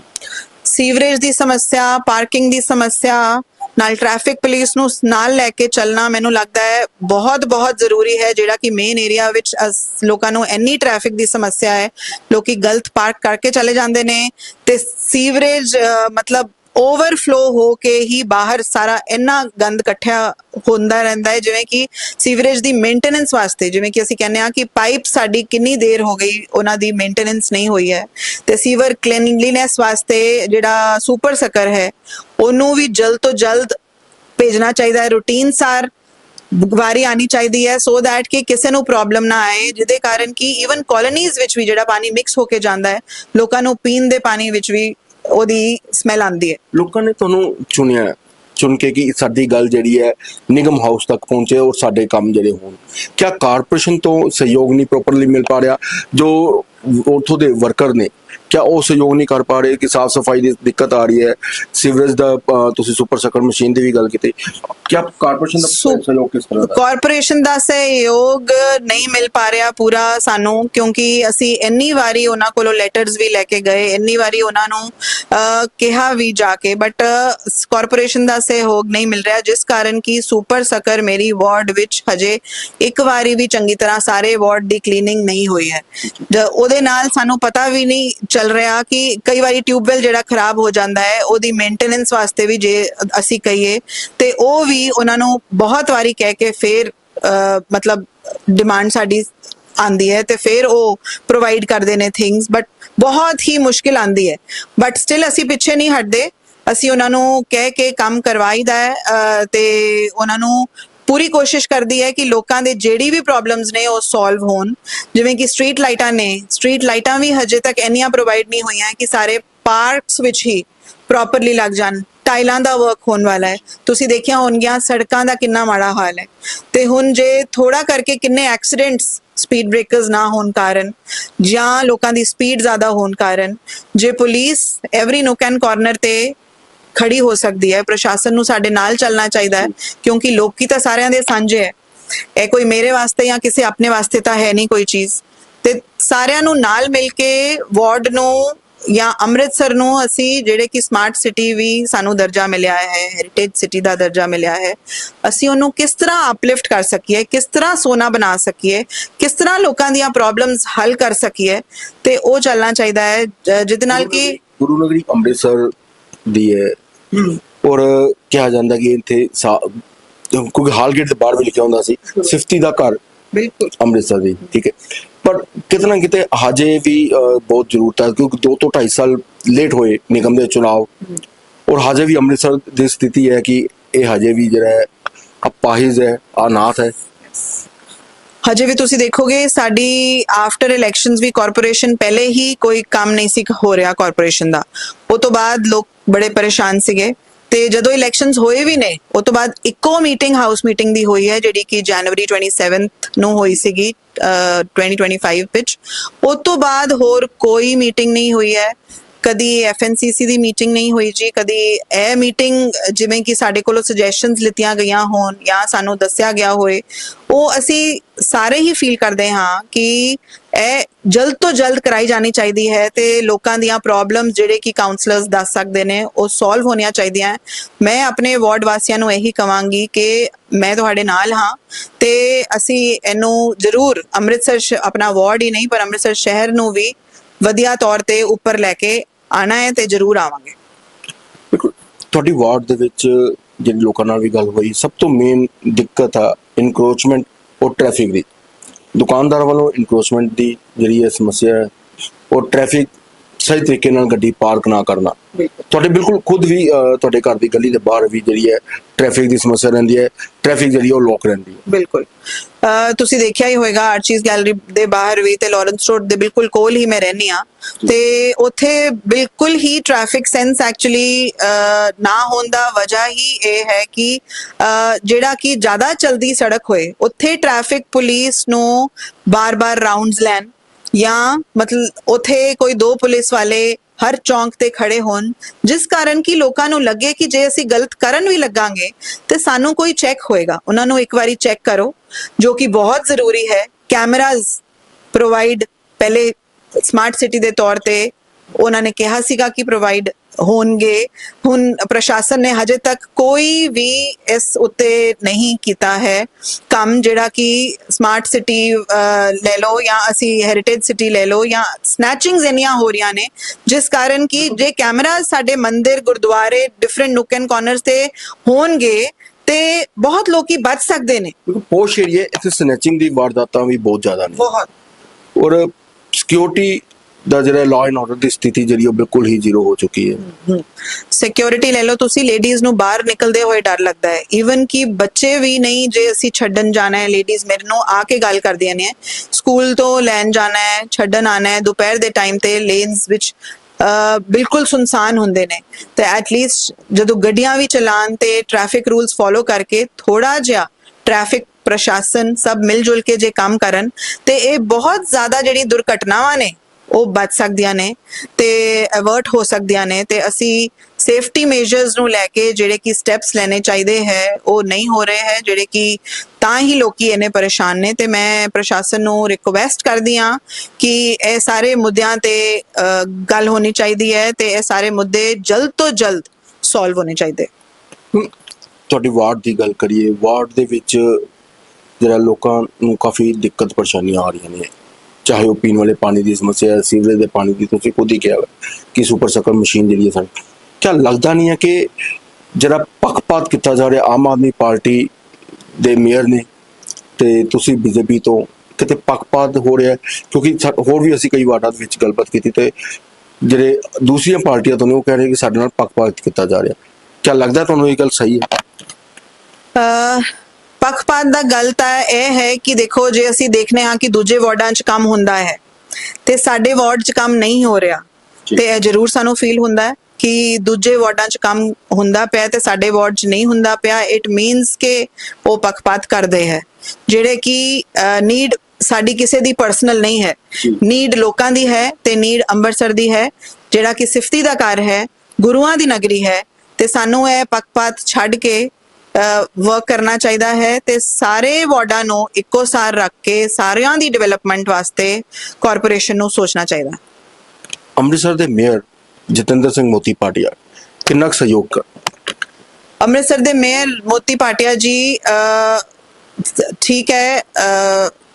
ਸੀਵਰੇਜ ਦੀ ਸਮੱਸਿਆ ਪਾਰਕਿੰਗ ਦੀ ਸਮੱਸਿਆ, ਨਾਲ ਟ੍ਰੈਫਿਕ ਪੁਲਿਸ ਨੂੰ ਨਾਲ ਲੈ ਕੇ ਚੱਲਣਾ ਮੈਨੂੰ ਲੱਗਦਾ ਹੈ ਬਹੁਤ ਬਹੁਤ ਜ਼ਰੂਰੀ ਹੈ, ਜਿਹੜਾ ਕਿ ਮੇਨ ਏਰੀਆ ਵਿੱਚ ਲੋਕਾਂ ਨੂੰ ਇੰਨੀ ਟ੍ਰੈਫਿਕ ਦੀ ਸਮੱਸਿਆ ਹੈ, ਲੋਕੀ ਗਲਤ ਪਾਰਕ ਕਰਕੇ ਚਲੇ ਜਾਂਦੇ ਨੇ ਤੇ ਸੀਵਰੇਜ ਮਤਲਬ ਓਵਰਫਲੋ ਹੋ ਕੇ ਹੀ ਬਾਹਰ ਸਾਰਾ ਇੰਨਾ ਗੰਦ ਇਕੱਠਿਆ ਹੁੰਦਾ ਰਹਿੰਦਾ ਹੈ, ਜਿਵੇਂ ਕਿ ਸੀਵਰੇਜ ਦੀ ਮੇਨਟੇਨੈਂਸ ਵਾਸਤੇ, ਜਿਵੇਂ ਕਿ ਅਸੀਂ ਕਹਿੰਦੇ ਆ ਕਿ ਪਾਈਪ ਸਾਡੀ ਕਿੰਨੀ ਦੇਰ ਹੋ ਗਈ, ਉਹਨਾਂ ਦੀ ਮੇਨਟੇਨੈਂਸ ਨਹੀਂ ਹੋਈ ਹੈ। ਤੇ ਸੀਵਰ ਕਲੀਨਲੀਨੈਸ ਵਾਸਤੇ ਜਿਹੜਾ ਸੁਪਰ ਸਕਰ ਹੈ, ਉਹਨੂੰ ਵੀ ਜਲਦ ਤੋਂ ਜਲਦ ਭੇਜਣਾ ਚਾਹੀਦਾ ਹੈ ਰੂਟੀਨ ਸਾਰ ਵਾਰੀ ਆਣੀ ਚਾਹੀਦੀ ਹੈ ਸੋ ਦੈਟ ਕਿ ਕਿਸੇ ਨੂੰ ਪ੍ਰੋਬਲਮ ਨਾ ਆਏ, ਜਿਹਦੇ ਕਾਰਨ ਕਿ ਈਵਨ ਕਾਲੋਨੀਜ਼ ਵਿੱਚ ਵੀ ਜਿਹੜਾ ਪਾਣੀ ਮਿਕਸ ਹੋ ਕੇ ਜਾਂਦਾ ਹੈ, ਲੋਕਾਂ ਨੂੰ ਪੀਣ ਦੇ ਪਾਣੀ ਵਿੱਚ ਵੀ ਉਹਦੀ ਸਮੈਲ ਆਉਂਦੀ ਹੈ। ਲੋਕਾਂ ਨੇ ਤੁਹਾਨੂੰ ਚੁਣਿਆ ਹੈ, ਚੁਣ ਕੇ ਕਿ ਸਾਡੀ ਗੱਲ ਜਿਹੜੀ ਹੈ ਨਿਗਮ ਹਾਊਸ ਤੱਕ ਪਹੁੰਚੇ ਔਰ ਸਾਡੇ ਕੰਮ ਜਿਹੜੇ ਹੋਣ। ਕਿਆ ਕਾਰਪੋਰੇਸ਼ਨ ਤੋਂ ਸਹਿਯੋਗ ਨਹੀਂ ਪ੍ਰੋਪਰਲੀ ਮਿਲ ਪਾ ਰਿਹਾ? ਜੋ ਉਥੋਂ ਦੇ ਵਰਕਰ ਨੇ ਕਿਆ ਉਹ ਸਹਿਯੋਗ ਨਹੀਂ ਕਰ ਪਾ ਰਹੇ ਕਿ ਸਾਫ਼ ਸਫ਼ਾਈ ਦੀ ਦਿੱਕਤ ਆ ਰਹੀ ਹੈ? ਸੀਵਰੇਜ ਦਾ ਤੁਸੀਂ ਸੁਪਰ ਸਕਰ ਮਸ਼ੀਨ ਦੀ ਵੀ ਗੱਲ ਕੀਤੀ। ਕਿਆ ਕਾਰਪੋਰੇਸ਼ਨ ਦਾ ਸਹਿਯੋਗ ਕਿਸ ਤਰ੍ਹਾਂ ਦਾ? ਕਾਰਪੋਰੇਸ਼ਨ ਦਾ ਸਹਿਯੋਗ ਨਹੀਂ ਮਿਲ ਪਾ ਰਿਹਾ ਪੂਰਾ ਸਾਨੂੰ ਕਿਉਂਕਿ ਅਸੀਂ ਇੰਨੀ ਵਾਰੀ ਉਹਨਾਂ ਕੋਲੋਂ ਲੈਟਰਸ ਵੀ ਲੈ ਕੇ ਗਏ ਇੰਨੀ ਵਾਰੀ ਉਹਨਾਂ ਨੂੰ ਕਿਹਾ ਵੀ ਜਾ ਕੇ ਬਟ ਕਾਰਪੋਰੇਸ਼ਨ ਦਾ ਸਹਿਯੋਗ ਨਹੀਂ ਮਿਲ ਰਿਹਾ ਜਿਸ ਕਾਰਨ ਕਿ ਸੁਪਰ ਸਕਰ ਮੇਰੀ ਵਾਰਡ ਵਿੱਚ ਹਜੇ ਇੱਕ ਵਾਰੀ ਵੀ ਚੰਗੀ ਤਰ੍ਹਾਂ ਸਾਰੇ ਵਾਰਡ ਦੀ ਕਲੀਨਿੰਗ ਨਹੀਂ ਹੋਈ ਹੈ। ਉਹਦੇ ਨਾਲ ਸਾਨੂੰ ਪਤਾ ਵੀ ਨਹੀਂ ਚੱਲ ਰਿਹਾ ਕਿ ਕਈ ਵਾਰੀ ਟਿਊਬਵੈਲ ਜਿਹੜਾ ਖਰਾਬ ਹੋ ਜਾਂਦਾ ਹੈ ਉਹਦੀ ਮੇਨਟੇਨੈਂਸ ਵਾਸਤੇ ਵੀ ਜੇ ਅਸੀਂ ਕਹੀਏ ਤੇ ਉਹ ਵੀ ਉਹਨਾਂ ਨੂੰ ਬਹੁਤ ਵਾਰੀ ਕਹਿ ਕੇ ਫਿਰ ਮਤਲਬ ਡਿਮਾਂਡ ਸਾਡੀ ਆਂਦੀ ਹੈ ਤੇ ਫਿਰ ਉਹ ਪ੍ਰੋਵਾਈਡ ਕਰਦੇ ਨੇ ਥਿੰਗਸ ਬਟ ਬਹੁਤ ਹੀ ਮੁਸ਼ਕਿਲ ਆਂਦੀ ਹੈ। ਬਟ ਸਟਿਲ ਅਸੀਂ ਪਿੱਛੇ ਨਹੀਂ ਹਟਦੇ ਅਸੀਂ ਉਹਨਾਂ ਨੂੰ ਕਹਿ ਕੇ ਕੰਮ ਕਰਵਾਈਦਾ ਹੈ ਅਹ, ਤੇ ਉਹਨਾਂ ਨੂੰ ਪੂਰੀ ਕੋਸ਼ਿਸ਼ ਕਰਦੀ ਹੈ ਕਿ ਲੋਕਾਂ ਦੇ ਜਿਹੜੀ ਵੀ ਪ੍ਰੋਬਲਮਸ ਨੇ ਉਹ ਸੋਲਵ ਹੋਣ। ਜਿਵੇਂ ਕਿ ਸਟਰੀਟ ਲਾਈਟਾਂ ਨੇ ਸਟਰੀਟ ਲਾਈਟਾਂ ਵੀ ਹਜੇ ਤੱਕ ਇੰਨੀਆਂ ਪ੍ਰੋਵਾਈਡ ਨਹੀਂ ਹੋਈਆਂ ਕਿ ਸਾਰੇ ਪਾਰਕਸ ਵਿੱਚ ਹੀ ਪ੍ਰੋਪਰਲੀ ਲੱਗ ਜਾਣ। ਟਾਈਲਾਂ ਦਾ ਵਰਕ ਹੋਣ ਵਾਲਾ ਹੈ। ਤੁਸੀਂ ਦੇਖਿਆ ਹੋਣਗੀਆਂ ਸੜਕਾਂ ਦਾ ਕਿੰਨਾ ਮਾੜਾ ਹਾਲ ਹੈ। ਤੇ ਹੁਣ ਜੇ ਥੋੜਾ ਕਰਕੇ ਕਿੰਨੇ ਐਕਸੀਡੈਂਟਸ ਸਪੀਡ ਬ੍ਰੇਕਰਸ ਨਾ ਹੋਣ ਕਾਰਨ ਜਾਂ ਲੋਕਾਂ ਦੀ ਸਪੀਡ ਜ਼ਿਆਦਾ ਹੋਣ ਕਾਰਨ, ਜੇ police every nook and corner ਤੇ ਖੜੀ ਹੋ ਸਕਦੀ ਹੈ ਪ੍ਰਸ਼ਾਸਨ ਨੂੰ ਸਾਡੇ ਨਾਲ ਚੱਲਣਾ ਚਾਹੀਦਾ ਹੈ ਕਿਉਂਕਿ ਲੋਕੀ ਤਾਂ ਸਾਰਿਆਂ ਦੇ ਸਾਂਝੇ ਹੈ। ਇਹ ਕੋਈ ਮੇਰੇ ਵਾਸਤੇ ਜਾਂ ਕਿਸੇ ਆਪਣੇ ਵਾਸਤੇ ਤਾਂ ਹੈ ਨਹੀਂ ਕੋਈ ਚੀਜ਼। ਤੇ ਸਾਰਿਆਂ ਨੂੰ ਨਾਲ ਮਿਲ ਕੇ ਵਾਰਡ ਨੂੰ ਜਾਂ ਅੰਮ੍ਰਿਤਸਰ ਨੂੰ ਅਸੀਂ ਜਿਹੜੇ ਕਿ ਸਮਾਰਟ ਸਿਟੀ ਵੀ ਸਾਨੂੰ ਦਰਜਾ ਮਿਲਿਆ ਹੈ ਹੈਰੀਟੇਜ ਸਿਟੀ ਦਾ ਦਰਜਾ ਮਿਲਿਆ ਹੈ ਅਸੀਂ ਉਹਨੂੰ ਕਿਸ ਤਰ੍ਹਾਂ ਅਪਲਿਫਟ ਕਰ ਸਕੀਏ ਕਿਸ ਤਰ੍ਹਾਂ ਸੋਨਾ ਬਣਾ ਸਕੀਏ ਕਿਸ ਤਰ੍ਹਾਂ ਲੋਕਾਂ ਦੀਆਂ ਪ੍ਰੋਬਲਮਸ ਹੱਲ ਕਰ ਸਕੀਏ ਤੇ ਉਹ ਚੱਲਣਾ ਚਾਹੀਦਾ ਹੈ ਜਿਹਦੇ ਨਾਲ ਕਿ ਗੁਰੂ ਨਗਰੀ ਅੰਮ੍ਰਿਤਸਰ ਦੀ ਹੈ। ਔਰ ਕਿਹਾ ਜਾਂਦਾ ਕਿ ਇੱਥੇ ਸਾ- ਕਿਉਂਕਿ ਹਾਲ ਗੇਟ ਦੇ ਬਾਹਰ ਵੀ ਲਿਖਿਆ ਹੁੰਦਾ ਸੀ ਸਿਫਤੀ ਦਾ ਘਰ ਬਿਲਕੁਲ। ਅੰਮ੍ਰਿਤਸਰ ਦੀ ਠੀਕ ਹੈ। ਪਰ ਕਿਤਨਾ ਕਿਤੇ ਹਜੇ ਵੀ ਬਹੁਤ ਜ਼ਰੂਰਤ ਹੈ ਕਿਉਂਕਿ 2 ਤੋਂ 2.5 ਸਾਲ ਲੇਟ ਹੋਏ ਨਿਗਮ ਦੇ ਚੁਣਾਵ ਔਰ ਹਜੇ ਵੀ ਅੰਮ੍ਰਿਤਸਰ ਦੀ ਸਥਿਤੀ ਹੈ ਕਿ ਇਹ ਹਜੇ ਵੀ ਜਿਹੜਾ ਅਪਾਹਿਜ ਹੈ ਅਨਾਥ ਹੈ। ਹਜੇ ਵੀ ਤੁਸੀਂ ਦੇਖੋਗੇ ਸਾਡੀ ਆਫਟਰ ਇਲੈਕਸ਼ਨਸ ਵੀ ਕਾਰਪੋਰੇਸ਼ਨ ਪਹਿਲੇ ਹੀ ਕੋਈ ਕੰਮ ਨਹੀਂ ਸੀ ਹੋ ਰਿਹਾ ਕਾਰਪੋਰੇਸ਼ਨ ਦਾ। ਉਹ ਤੋਂ ਬਾਅਦ ਲੋਕ ਬੜੇ ਪਰੇਸ਼ਾਨ ਸੀਗੇ। ਤੇ ਜਦੋਂ ਇਲੈਕਸ਼ਨਸ ਹੋਏ ਵੀ ਨੇ ਉਹ ਤੋਂ ਬਾਅਦ ਇੱਕੋ ਮੀਟਿੰਗ ਹਾਊਸ ਮੀਟਿੰਗ ਦੀ ਹੋਈ ਹੈ ਜਿਹੜੀ ਕਿ ਜਨਵਰੀ 27th ਨੂੰ ਹੋਈ ਸੀਗੀ ਅਹ, 2025 ਵਿੱਚ। ਉਸ ਤੋਂ ਬਾਅਦ ਹੋਰ ਕੋਈ ਮੀਟਿੰਗ ਨਹੀਂ ਹੋਈ ਹੈ। ਕਦੀ ਐਫਐਨਸੀਸੀ ਦੀ ਮੀਟਿੰਗ ਨਹੀਂ ਹੋਈ ਜੀ, ਕਦੀ ਇਹ ਮੀਟਿੰਗ ਜਿਵੇਂ ਕਿ ਸਾਡੇ ਕੋਲੋਂ ਸੁਜੈਸ਼ਨਸ ਲਿੱਤੀਆਂ ਗਈਆਂ ਹੋਣ ਜਾਂ ਸਾਨੂੰ ਦੱਸਿਆ ਗਿਆ ਹੋਏ, ਉਹ ਅਸੀਂ ਸਾਰੇ ਹੀ ਫੀਲ ਕਰਦੇ ਹਾਂ ਕਿ ਇਹ ਜਲਦ ਤੋਂ ਜਲਦ ਕਰਾਈ ਜਾਣੀ ਚਾਹੀਦੀ ਹੈ ਤੇ ਲੋਕਾਂ ਦੀਆਂ ਪ੍ਰੋਬਲਮ ਜਿਹੜੇ ਕਿ ਕਾਉਂਸਲਰਸ ਦੱਸ ਸਕਦੇ ਨੇ, ਉਹ ਸੋਲਵ ਹੋਣੀਆਂ ਚਾਹੀਦੀਆਂ। ਮੈਂ ਆਪਣੇ ਵਾਰਡ ਵਾਸੀਆਂ ਨੂੰ ਇਹੀ ਕਵਾਂਗੀ ਕਿ ਮੈਂ ਤੁਹਾਡੇ ਨਾਲ ਹਾਂ ਤੇ ਅਸੀਂ ਇਹਨੂੰ ਜ਼ਰੂਰ ਅੰਮ੍ਰਿਤਸਰ ਸ਼- ਆਪਣਾ ਵਾਰਡ ਹੀ ਨਹੀਂ, ਪਰ ਅੰਮ੍ਰਿਤਸਰ ਸ਼ਹਿਰ ਨੂੰ ਵੀ ਵਧੀਆ ਤੌਰ ਤੇ ਉੱਪਰ ਲੈ ਕੇ ਆਣਾ ਹੈ ਤੇ ਜ਼ਰੂਰ ਆਵਾਂਗੇ। ਬਿਲਕੁਲ। ਤੁਹਾਡੀ ਵਾਰਡ ਦੇ ਵਿੱਚ ਜਿਹੜੇ ਲੋਕਾਂ ਨਾਲ ਵੀ ਗੱਲ ਹੋਈ ਸਭ ਤੋਂ ਮੇਨ ਦਿੱਕਤ ਆ ਇਨਕਰੋਚਮੈਂਟ ਔਰ ਟ੍ਰੈਫਿਕ ਦੀ। ਦੁਕਾਨਦਾਰ ਵੱਲੋਂ ਇਨਕਰੋਚਮੈਂਟ ਦੀ ਜਿਹੜੀ ਹੈ ਸਮੱਸਿਆ ਹੈ ਔਰ ਟ੍ਰੈਫਿਕ ਸਹੀ ਤਰੀਕੇ ਨਾਲ ਗੱਡੀ ਪਾਰਕ ਨਾ ਕਰਨਾ। ਤੁਹਾਡੇ ਬਿਲਕੁਲ ਖੁਦ ਵੀ ਤੁਹਾਡੇ ਘਰ ਦੀ ਗਲੀ ਦੇ ਬਾਹਰ ਵੀ ਜਿਹੜੀ ਹੈ ਟ੍ਰੈਫਿਕ ਦੀ ਸਮੱਸਿਆ ਰਹਿੰਦੀ ਹੈ। ਟ੍ਰੈਫਿਕ ਜਿਹੜੀ ਉਹ ਲੋਕ ਰਹਿੰਦੀ ਹੈ ਬਿਲਕੁਲ। ਤੁਸੀਂ ਦੇਖਿਆ ਹੀ ਹੋਵੇਗਾ ਆਰਚੀਜ਼ ਗੈਲਰੀ ਦੇ ਬਾਹਰ ਵੀ ਤੇ ਲਾਰੈਂਸ ਰੋਡ ਦੇ ਬਿਲਕੁਲ ਕੋਲ ਹੀ ਮੈਂ ਰਹਿੰਦੀ ਆ ਤੇ ਉੱਥੇ ਬਿਲਕੁਲ ਹੀ ਟ੍ਰੈਫਿਕ ਸੈਂਸ ਐਕਚੁਅਲੀ ਨਾ ਹੋਣ ਦਾ ਵਜ੍ਹਾ ਹੀ ਇਹ ਹੈ ਕਿ ਜਿਹੜਾ ਕਿ ਜ਼ਿਆਦਾ ਚਲਦੀ ਸੜਕ ਹੋਏ ਉੱਥੇ ਟ੍ਰੈਫਿਕ ਪੁਲਿਸ ਨੂੰ ਬਾਰ-ਬਾਰ ਰਾਉਂਡਸ ਲੈਣ। ਜਾਂ ਮਤਲਬ ਉਥੇ ਕੋਈ ਦੋ ਪੁਲਿਸ ਵਾਲੇ ਹਰ ਚੌਂਕ ਤੇ ਖੜੇ ਹੋਣ, ਜਿਸ ਕਾਰਨ ਕਿ ਲੋਕਾਂ ਨੂੰ ਲੱਗੇ ਕਿ ਜੇ ਅਸੀਂ ਗਲਤ ਕਰਨ ਵੀ ਲੱਗਾਂਗੇ, ਤੇ ਸਾਨੂੰ ਕੋਈ ਚੈੱਕ ਹੋਏਗਾ। ਉਹਨਾਂ ਨੂੰ ਇੱਕ ਵਾਰੀ ਚੈੱਕ ਕਰੋ, ਜੋ ਕਿ ਬਹੁਤ ਜ਼ਰੂਰੀ ਹੈ। ਕੈਮਰਾਜ਼ ਪ੍ਰੋਵਾਈਡ ਪਹਿਲੇ ਸਮਾਰਟ ਸਿਟੀ ਦੇ ਤੌਰ ਤੇ ਉਹਨਾਂ ਨੇ ਕਿਹਾ ਸੀਗਾ ਕਿ ਪ੍ਰੋਵਾਈਡ ਹੋਣਗੇ। ਹੁਣ ਪ੍ਰਸ਼ਾਸਨ ਨੇ ਹਜੇ ਤੱਕ ਕੋਈ ਵੀ ਇਸ ਉੱਤੇ ਨਹੀਂ ਕੀਤਾ ਹੈ। ਕੰਮ ਜਿਹੜਾ ਕਿ ਸਮਾਰਟ ਸਿਟੀ ਲੈ ਲਓ ਜਾਂ ਅਸੀਂ ਹੈਰੀਟੇਜ ਸਿਟੀ ਲੈ ਲਓ ਜਾਂ ਸਨੈਚਿੰਗਸ ਇੰਨੀਆਂ ਹੋ ਰਹੀਆਂ ਨੇ ਜਿਸ ਕਾਰਨ ਕਿ ਜੇ ਕੈਮਰਾ ਸਾਡੇ ਮੰਦਿਰ ਗੁਰਦੁਆਰੇ ਡਿਫਰੈਂਟ ਨੁਕ ਐਂਡ ਕਾਰਨਰਸ ਤੇ ਹੋਣਗੇ ਤੇ ਬਹੁਤ ਲੋਕੀ ਬਚ ਸਕਦੇ ਨੇ। ਕਿਉਂਕਿ ਪੋਸ਼ ਏਰੀਆ ਇੱਥੇ ਸਨੈਚਿੰਗ ਦੀ ਵਾਰਦਾਤਾਂ ਵੀ ਬਹੁਤ ਜ਼ਿਆਦਾ ਨੇ। ਬਹੁਤ। ਔਰ ਸਿਕਿਉਰਿਟੀ ਦਾ ਜਿਹੜਾ ਲਾਅ ਐਂਡ ਆਰਡਰ ਦੀ ਸਥਿਤੀ ਜਿਹੜੀ ਉਹ ਬਿਲਕੁਲ ਹੀ ਜ਼ੀਰੋ ਹੋ ਚੁੱਕੀ ਹੈ। ਸਿਕਿਉਰਿਟੀ ਲੈ ਲਓ, ਤੁਸੀਂ ਲੇਡੀਜ਼ ਨੂੰ ਬਾਹਰ ਨਿਕਲਦੇ ਹੋਏ ਡਰ ਲੱਗਦਾ ਹੈ। ਈਵਨ ਕਿ ਬੱਚੇ ਵੀ ਨਹੀਂ, ਜੇ ਅਸੀਂ ਛੱਡਣ ਜਾਣਾ ਹੈ ਲੇਡੀਜ਼ ਮੇਰੇ ਨੂੰ ਆ ਕੇ ਗੱਲ ਕਰਦੀਆਂ ਨੇ ਸਕੂਲ ਤੋਂ ਲੈਣ ਜਾਣਾ ਹੈ, ਛੱਡਣ ਆਣਾ ਹੈ, ਦੁਪਹਿਰ ਦੇ ਟਾਈਮ ਤੇ ਲੇਨਸ ਵਿੱਚ ਬਿਲਕੁਲ ਸੁਨਸਾਨ ਹੁੰਦੇ ਨੇ। ਤੇ ਐਟ ਲੀਸਟ ਜਦੋਂ ਗੱਡੀਆਂ ਵੀ ਚਲਾਨ ਤੇ ਟ੍ਰੈਫਿਕ ਰੂਲਸ ਫੋਲੋ ਕਰਕੇ ਥੋੜਾ ਜਿਹਾ ਟ੍ਰੈਫਿਕ ਪ੍ਰਸ਼ਾਸਨ ਸਭ ਮਿਲ ਜੁਲ ਕੇ ਜੇ ਕੰਮ ਕਰਨ, ਤੇ ਇਹ ਬਹੁਤ ਜ਼ਿਆਦਾ ਜਿਹੜੀ ਦੁਰਘਟਨਾਵਾਂ ਨੇ ਉਹ ਬਚ ਸਕਦੀਆਂ ਨੇ ਤੇ ਅਵਰਟ ਹੋ ਸਕਦੀਆਂ ਨੇ ਤੇ ਅਸੀਂ ਸੇਫਟੀ ਮੇਜਰਸ ਨੂੰ ਲੈ ਕੇ ਜਿਹੜੇ ਕਿ ਸਟੈਪਸ ਲੈਣੇ ਚਾਹੀਦੇ ਹੈ, ਉਹ ਨਹੀਂ ਹੋ ਰਹੇ ਹੈ, ਜਿਹੜੇ ਕਿ ਤਾਂ ਹੀ ਲੋਕੀ ਇਹਨੇ ਪਰੇਸ਼ਾਨ ਨੇ ਤੇ ਮੈਂ ਪ੍ਰਸ਼ਾਸਨ ਨੂੰ ਰਿਕੁਐਸਟ ਕਰਦੀ ਆ ਕਿ ਇਹ ਸਾਰੇ ਮੁੱਦਿਆਂ ਤੇ ਗੱਲ ਹੋਣੀ ਚਾਹੀਦੀ ਹੈ ਤੇ ਇਹ ਸਾਰੇ ਮੁੱਦੇ ਜਲਦ ਤੋਂ ਜਲਦ ਸੋਲਵ ਹੋਣੇ ਚਾਹੀਦੇ। ਤੁਹਾਡੀ ਵਾਰਡ ਦੀ ਗੱਲ ਕਰੀਏ, ਵਾਰਡ ਦੇ ਵਿੱਚ ਜਿਹੜਾ ਲੋਕਾਂ ਨੂੰ ਕਾਫੀ ਦਿੱਕਤ ਪਰੇਸ਼ਾਨੀਆਂ ਆ ਰਹੀਆਂ ਨੇ। ਚਾਹੇ ਉਹ ਪੀਣ ਵਾਲੇ ਪਾਣੀ ਦੀ ਸਮੱਸਿਆ ਹੈ, ਸੀਵਰੇਜ ਦੇ ਪਾਣੀ ਦੀ, ਤੁਸੀਂ ਖੁਦ ਹੀ ਕਿਹਾ ਕਿ ਸੁਪਰ ਸਕਰ ਮਸ਼ੀਨ ਜਿਹੜੀ ਹੈ ਸਾਡੀ। ਕਿਆ ਲੱਗਦਾ ਨਹੀਂ ਹੈ ਕਿ ਜਿਹੜਾ ਪੱਖਪਾਤ ਕੀਤਾ ਜਾ ਰਿਹਾ, ਆਮ ਆਦਮੀ ਪਾਰਟੀ ਦੇ ਮੇਅਰ ਨੇ ਤੇ ਤੁਸੀਂ ਬੀਜੇਪੀ ਤੋਂ ਕਿਤੇ ਪੱਖਪਾਤ ਹੋ ਰਿਹਾ ਕਿਉਂਕਿ ਹੋਰ ਵੀ ਅਸੀਂ ਕਈ ਵਾਰਡਾਂ ਦੇ ਵਿੱਚ ਗੱਲਬਾਤ ਕੀਤੀ ਤੇ ਜਿਹੜੇ ਦੂਸਰੀਆਂ ਪਾਰਟੀਆਂ ਤੋਂ ਨੇ, ਉਹ ਕਹਿ ਰਹੇ ਕਿ ਸਾਡੇ ਨਾਲ ਪੱਖਪਾਤ ਕੀਤਾ ਜਾ ਰਿਹਾ। ਕਿਆ ਲੱਗਦਾ ਤੁਹਾਨੂੰ ਇਹ ਗੱਲ ਸਹੀ ਹੈ? ਪੱਖਪਾਤ ਦਾ ਗੱਲ ਤਾਂ ਇਹ ਹੈ ਕਿ ਦੇਖੋ ਜੇ ਅਸੀਂ ਦੇਖਨੇ ਹਾਂ ਕਿ ਦੂਜੇ ਵਾਰਡਾਂ 'ਚ ਕੰਮ ਹੁੰਦਾ ਹੈ ਤੇ ਸਾਡੇ ਵਾਰਡ 'ਚ ਕੰਮ ਨਹੀਂ ਹੋ ਰਿਹਾ। ਤੇ ਇਹ ਜ਼ਰੂਰ ਸਾਨੂੰ ਫੀਲ ਹੁੰਦਾ ਹੈ ਕਿ ਦੂਜੇ ਵਾਰਡਾਂ 'ਚ ਕੰਮ ਹੁੰਦਾ ਪਿਆ ਤੇ ਸਾਡੇ ਵਾਰਡ 'ਚ ਨਹੀਂ ਹੁੰਦਾ ਪਿਆ ਇਟ ਮੀਨਸ ਕਿ ਉਹ ਪੱਖਪਾਤ ਕਰਦੇ ਹੈ ਜਿਹੜੇ ਕਿ ਨੀਡ ਸਾਡੀ ਕਿਸੇ ਦੀ ਪਰਸਨਲ ਨਹੀਂ ਹੈ। ਨੀਡ ਲੋਕਾਂ ਦੀ ਹੈ ਤੇ ਨੀਡ ਅੰਮ੍ਰਿਤਸਰ ਦੀ ਹੈ ਜਿਹੜਾ ਕਿ ਸਿਫਤੀ ਦਾ ਘਰ ਹੈ ਗੁਰੂਆਂ ਦੀ ਨਗਰੀ ਹੈ ਤੇ ਸਾਨੂੰ ਇਹ ਪੱਖਪਾਤ ਛੱਡ ਕੇ ਵਰਕ ਕਰਨਾ ਚਾਹੀਦਾ ਹੈ ਤੇ ਸਾਰੇ ਵਾਰਡਾਂ ਨੂੰ ਇੱਕੋ ਸਾਰ ਰੱਖ ਕੇ ਸਾਰਿਆਂ ਦੀ ਡਿਵੈਲਪਮੈਂਟ ਵਾਸਤੇ ਕਾਰਪੋਰੇਸ਼ਨ ਨੂੰ ਸੋਚਣਾ ਚਾਹੀਦਾ। ਅੰਮ੍ਰਿਤਸਰ ਦੇ ਮੇਅਰ ਜਤਿੰਦਰ ਸਿੰਘ ਮੋਤੀ ਪਾਟਿਆ ਕਿੰਨਾ ਕੁ ਸਹਿਯੋਗ ਕਰ ਅੰਮ੍ਰਿਤਸਰ ਦੇ ਮੇਅਰ ਮੋਤੀ ਪਾਟਿਆ ਜੀ ਠੀਕ ਹੈ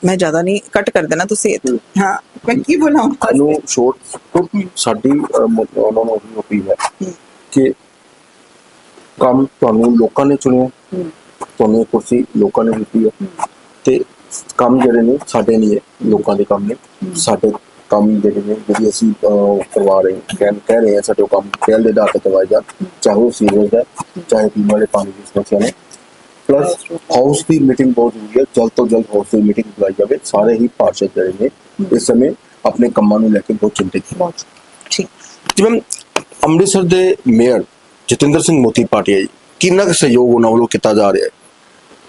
ਮੈਂ ਜ਼ਿਆਦਾ ਨਹੀਂ ਕੱਟ ਕਰ ਦੇਣਾ ਤੁਸੀਂ ਹਾਂ ਮੈਂ ਕੀ ਬੋਲਾਂ? ਨੂੰ ਸ਼ੋਰਟ ਕਿਉਂਕਿ ਸਾਡੀ ਉਹਨਾਂ ਨੂੰ ਵੀ ਅਪੀਲ ਹੈ। ਕਿ ਕੰਮ ਤੁਹਾਨੂੰ ਲੋਕਾਂ ਨੇ ਚੁਣਿਆ ਤੁਹਾਨੂੰ ਇਹ ਕੁਰਸੀ ਲੋਕਾਂ ਨੇ ਦਿੱਤੀ ਹੈ। ਤੇ ਕੰਮ ਜਿਹੜੇ ਨੇ ਸਾਡੇ ਨਹੀਂ ਹੈ ਲੋਕਾਂ ਦੇ ਕੰਮ ਨੇ। ਸਾਡੇ ਕੰਮ ਜਿਹੜੇ ਨੇ ਜਿਹੜੀ ਅਸੀਂ ਕਰਵਾ ਰਹੇ ਹਾਂ ਕਹਿ ਕਹਿ ਰਹੇ ਹਾਂ ਸਾਡੇ ਕੰਮ ਪਹਿਲ ਦੇ ਆਧਾਰ ਤੇ ਕਰਵਾਏ ਜਾਣ ਚਾਹੇ ਉਹ ਸੀਵਰੇਜ ਹੈ ਚਾਹੇ ਪੀਣ ਵਾਲੇ ਪਾਣੀ ਦੀ ਸਮੱਸਿਆ ਨੇ। ਪਲੱਸ ਹਾਊਸ ਦੀ ਮੀਟਿੰਗ ਬਹੁਤ ਜ਼ਰੂਰੀ ਹੈ। ਜਲਦ ਤੋਂ ਜਲਦ ਹਾਊਸ ਦੀ ਮੀਟਿੰਗ ਬੁਲਾਈ ਜਾਵੇ। ਸਾਰੇ ਹੀ ਪਾਰਸ਼ਦ ਜਿਹੜੇ ਨੇ ਇਸ ਸਮੇਂ ਆਪਣੇ ਕੰਮਾਂ ਨੂੰ ਲੈ ਕੇ ਬਹੁਤ ਚਿੰਤਿਤ ਨੇ। ਬਹੁਤ ਠੀਕ। ਜਿਵੇਂ ਅੰਮ੍ਰਿਤਸਰ ਦੇ ਮੇਅਰ ਜਤਿੰਦਰ ਸਿੰਘ ਮੋਤੀ ਪਾਟਿਆ ਜੀ, ਕਿੰਨਾ ਕੁ ਸਹਿਯੋਗ ਉਹਨਾਂ ਵੱਲੋਂ ਕੀਤਾ ਜਾ ਰਿਹਾ ਹੈ?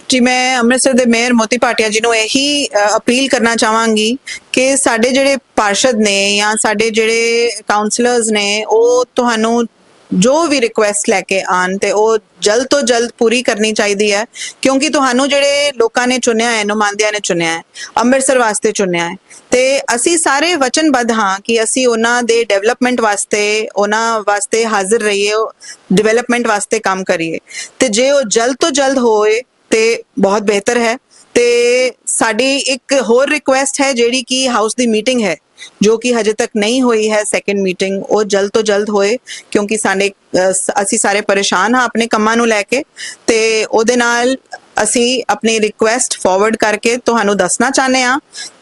ਜੀ, ਮੈਂ ਅੰਮ੍ਰਿਤਸਰ ਦੇ ਮੇਅਰ ਮੋਤੀ ਪਾਟਿਆ ਜੀ ਨੂੰ ਇਹੀ ਅਪੀਲ ਕਰਨਾ ਚਾਹਾਂਗੀ ਕਿ ਸਾਡੇ ਜਿਹੜੇ ਪਾਰਸ਼ਦ ਨੇ ਜਾਂ ਸਾਡੇ ਜਿਹੜੇ ਕਾਉਂਸਲਰਸ ਨੇ, ਉਹ ਤੁਹਾਨੂੰ ਜੋ ਵੀ ਰਿਕੁਐਸਟ ਲੈ ਕੇ ਆਣ ਤੇ ਉਹ ਜਲਦ ਤੋਂ ਜਲਦ ਪੂਰੀ ਕਰਨੀ ਚਾਹੀਦੀ ਹੈ, ਕਿਉਂਕਿ ਤੁਹਾਨੂੰ ਜਿਹੜੇ ਲੋਕਾਂ ਨੇ ਚੁਣਿਆ ਹੈ, ਨੁਮਾਇੰਦਿਆਂ ਨੇ ਚੁਣਿਆ ਹੈ, ਅੰਮ੍ਰਿਤਸਰ ਵਾਸਤੇ ਚੁਣਿਆ ਹੈ, ਤੇ ਅਸੀਂ ਸਾਰੇ ਵਚਨਬੱਧ ਹਾਂ ਕਿ ਅਸੀਂ ਉਹਨਾਂ ਦੇ ਡਿਵੈਲਪਮੈਂਟ ਵਾਸਤੇ, ਉਹਨਾਂ ਵਾਸਤੇ ਹਾਜ਼ਰ ਰਹੀਏ ਡਿਵੈਲਪਮੈਂਟ ਵਾਸਤੇ ਕੰਮ ਕਰੀਏ। ਤੇ ਜੇ ਉਹ ਜਲਦ ਤੋਂ ਜਲਦ ਹੋਏ, ਤੇ ਬਹੁਤ ਬਿਹਤਰ ਹੈ। ਤੇ ਸਾਡੀ ਇੱਕ ਹੋਰ ਰਿਕੁਐਸਟ ਹੈ ਜਿਹੜੀ ਕਿ ਹਾਊਸ ਦੀ ਮੀਟਿੰਗ ਹੈ। ਜੋ ਕਿ ਹਜੇ ਤੱਕ ਨਹੀਂ ਹੋਈ ਹੈ ਸੈਕੰਡ ਮੀਟਿੰਗ ਉਹ ਜਲਦ ਤੋਂ ਜਲਦ ਹੋਏ, ਕਿਉਂਕਿ ਸਾਡੇ ਅਸੀਂ ਸਾਰੇ ਪਰੇਸ਼ਾਨ ਹਾਂ ਆਪਣੇ ਕੰਮਾਂ ਨੂੰ ਲੈ ਕੇ, ਤੇ ਉਹਦੇ ਨਾਲ ਅਸੀਂ ਆਪਣੀ ਰਿਕੁਐਸਟ ਫਾਰਵਰਡ ਕਰਕੇ ਤੁਹਾਨੂੰ ਦੱਸਣਾ ਚਾਹੁੰਦੇ ਆ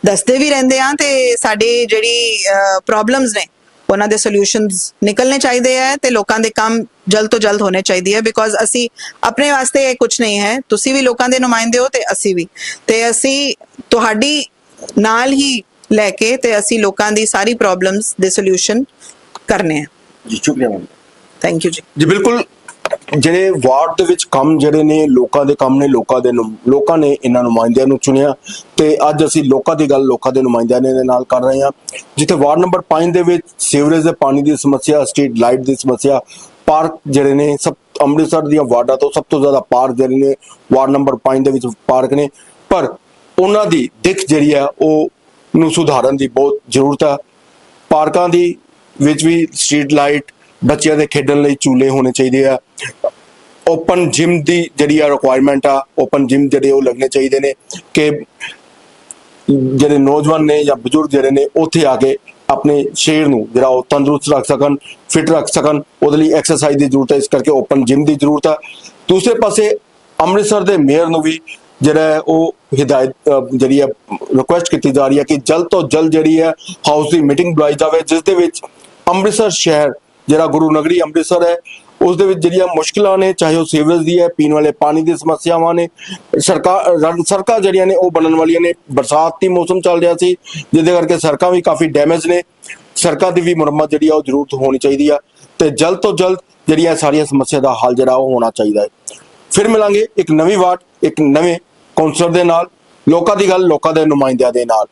ਦੱਸਦੇ ਵੀ ਰਹਿੰਦੇ ਆ ਤੇ ਸਾਡੀ ਜਿਹੜੀ ਪ੍ਰੋਬਲਮਸ ਨੇ, ਉਹਨਾਂ ਦੇ ਸੋਲੂਸ਼ਨਸ ਨਿਕਲਨੇ ਚਾਹੀਦੇ ਹੈ ਤੇ ਲੋਕਾਂ ਦੇ ਕੰਮ ਜਲਦ ਤੋਂ ਜਲਦ ਹੋਣੇ ਚਾਹੀਦੇ ਹੈ ਬਿਕੋਜ਼ ਅਸੀਂ ਆਪਣੇ ਵਾਸਤੇ ਇਹ ਕੁਝ ਨਹੀਂ ਹੈ, ਤੁਸੀਂ ਵੀ ਲੋਕਾਂ ਦੇ ਨੁਮਾਇੰਦੇ ਹੋ ਤੇ ਅਸੀਂ ਵੀ, ਤੇ ਅਸੀਂ ਤੁਹਾਡੀ ਨਾਲ ਹੀ ਲੈ ਕੇ ਤੇ ਅਸੀਂ ਲੋਕਾਂ ਦੀ ਸਾਰੀ ਪ੍ਰੋਬਲਮਸ ਦੇ ਸੋਲੂਸ਼ਨ ਕਰਨੇ ਆ। ਜੀ ਸ਼ੁਕਰੀਆ ਮੈਮ। ਥੈਂਕ ਯੂ ਜੀ। ਜੀ ਬਿਲਕੁਲ ਜਿਹੜੇ ਵਾਰਡ ਦੇ ਵਿੱਚ ਕੰਮ ਜਿਹੜੇ ਨੇ ਲੋਕਾਂ ਦੇ ਕੰਮ ਨੇ ਲੋਕਾਂ ਦੇ ਨੁ- ਲੋਕਾਂ ਨੇ ਇਹਨਾਂ ਨੁਮਾਇੰਦਿਆਂ ਨੂੰ ਚੁਣਿਆ ਤੇ ਅੱਜ ਅਸੀਂ ਲੋਕਾਂ ਦੀ ਗੱਲ ਲੋਕਾਂ ਦੇ ਨੁਮਾਇੰਦਿਆਂ ਨੇ ਦੇ ਨਾਲ ਕਰ ਰਹੇ ਹਾਂ। ਜਿੱਥੇ ਵਾਰਡ ਨੰਬਰ 5 ਦੇ ਵਿੱਚ ਸੀਵਰੇਜ ਦੇ ਪਾਣੀ ਦੀ ਸਮੱਸਿਆ ਸਟਰੀਟ ਲਾਈਟ ਦੀ ਸਮੱਸਿਆ ਪਾਰਕ ਜਿਹੜੇ ਨੇ ਸਭ ਅੰਮ੍ਰਿਤਸਰ ਦੀਆਂ ਵਾਰਡਾਂ ਤੋਂ ਸਭ ਤੋਂ ਜ਼ਿਆਦਾ ਪਾਰਕ ਜਿਹੜੇ ਨੇ ਵਾਰਡ ਨੰਬਰ 5 ਦੇ ਵਿੱਚ ਪਾਰਕ ਨੇ। ਪਰ ਉਹਨਾਂ ਦੀ ਦਿੱਖ ਜਿਹੜੀ ਹੈ ਉਹ ਨੂੰ ਸੁਧਾਰਨ ਦੀ ਬਹੁਤ ਜ਼ਰੂਰਤ ਆ। ਪਾਰਕਾਂ ਦੀ ਵਿੱਚ ਵੀ ਸਟਰੀਟ ਲਾਈਟ ਬੱਚਿਆਂ ਦੇ ਖੇਡਣ ਲਈ ਝੂਲੇ ਹੋਣੇ ਚਾਹੀਦੇ ਆ। ਓਪਨ ਜਿਮ ਦੀ ਜਿਹੜੀ ਆ ਰਿਕੁਆਇਰਮੈਂਟ ਆ, ਓਪਨ ਜਿਮ ਜਿਹੜੇ ਉਹ ਲੱਗਣੇ ਚਾਹੀਦੇ ਨੇ ਕਿ ਜਿਹੜੇ ਨੌਜਵਾਨ ਨੇ ਜਾਂ ਬਜ਼ੁਰਗ ਜਿਹੜੇ ਨੇ ਉੱਥੇ ਆ ਕੇ ਆਪਣੇ ਸਰੀਰ ਨੂੰ ਜਿਹੜਾ ਉਹ ਤੰਦਰੁਸਤ ਰੱਖ ਸਕਣ, ਫਿਟ ਰੱਖ ਸਕਣ, ਉਹਦੇ ਲਈ ਐਕਸਰਸਾਈਜ਼ ਦੀ ਜ਼ਰੂਰਤ ਹੈ ਇਸ ਕਰਕੇ ਓਪਨ ਜਿਮ ਦੀ ਜ਼ਰੂਰਤ ਹੈ ਦੂਸਰੇ ਪਾਸੇ ਅੰਮ੍ਰਿਤਸਰ ਦੇ ਮੇਅਰ ਨੂੰ ਵੀ ਜਿਹੜਾ ਹੈ ਉਹ ਹਿਦਾਇਤ ਜਿਹੜੀ ਹੈ ਰਿਕੁਐਸਟ ਕੀਤੀ ਜਾ ਰਹੀ ਹੈ ਕਿ ਜਲਦ ਤੋਂ ਜਲਦ ਜਿਹੜੀ ਹੈ ਹਾਊਸ ਦੀ ਮੀਟਿੰਗ ਬੁਲਾਈ ਜਾਵੇ, ਜਿਸ ਦੇ ਵਿੱਚ ਅੰਮ੍ਰਿਤਸਰ ਸ਼ਹਿਰ ਜਿਹੜਾ ਗੁਰੂ ਨਗਰੀ ਅੰਮ੍ਰਿਤਸਰ ਹੈ, ਉਸ ਦੇ ਵਿੱਚ ਜਿਹੜੀਆਂ ਮੁਸ਼ਕਲਾਂ ਨੇ, ਚਾਹੇ ਉਹ ਸੀਵਰੇਜ ਦੀ ਹੈ, ਪੀਣ ਵਾਲੇ ਪਾਣੀ ਦੀ ਸਮੱਸਿਆਵਾਂ ਨੇ, ਸਰਕਾਰ ਰ- ਜਿਹੜੀਆਂ ਨੇ ਉਹ ਬਣਨ ਵਾਲੀਆਂ ਨੇ, ਬਰਸਾਤ ਦੀ ਮੌਸਮ ਚੱਲ ਰਿਹਾ ਸੀ, ਜਿਹਦੇ ਕਰਕੇ ਸੜਕਾਂ ਵੀ ਕਾਫੀ ਡੈਮੇਜ ਨੇ, ਸੜਕਾਂ ਦੀ ਵੀ ਮੁਰੰਮਤ ਜਿਹੜੀ ਆ ਉਹ ਜ਼ਰੂਰਤ ਹੋਣੀ ਚਾਹੀਦੀ ਆ, ਤੇ ਜਲਦ ਤੋਂ ਜਲਦ ਜਿਹੜੀਆਂ ਸਾਰੀਆਂ ਸਮੱਸਿਆ ਦਾ ਹੱਲ ਜਿਹੜਾ ਉਹ ਹੋਣਾ ਚਾਹੀਦਾ ਹੈ। ਫਿਰ ਮਿਲਾਂਗੇ ਇੱਕ ਨਵੀਂ ਵਾਟ ਇੱਕ ਨਵੇਂ ਕੌਂਸਲਰ ਦੇ ਨਾਲ ਲੋਕਾਂ ਦੀ ਗੱਲ ਲੋਕਾਂ ਦੇ ਨੁਮਾਇੰਦਿਆਂ ਦੇ ਨਾਲ।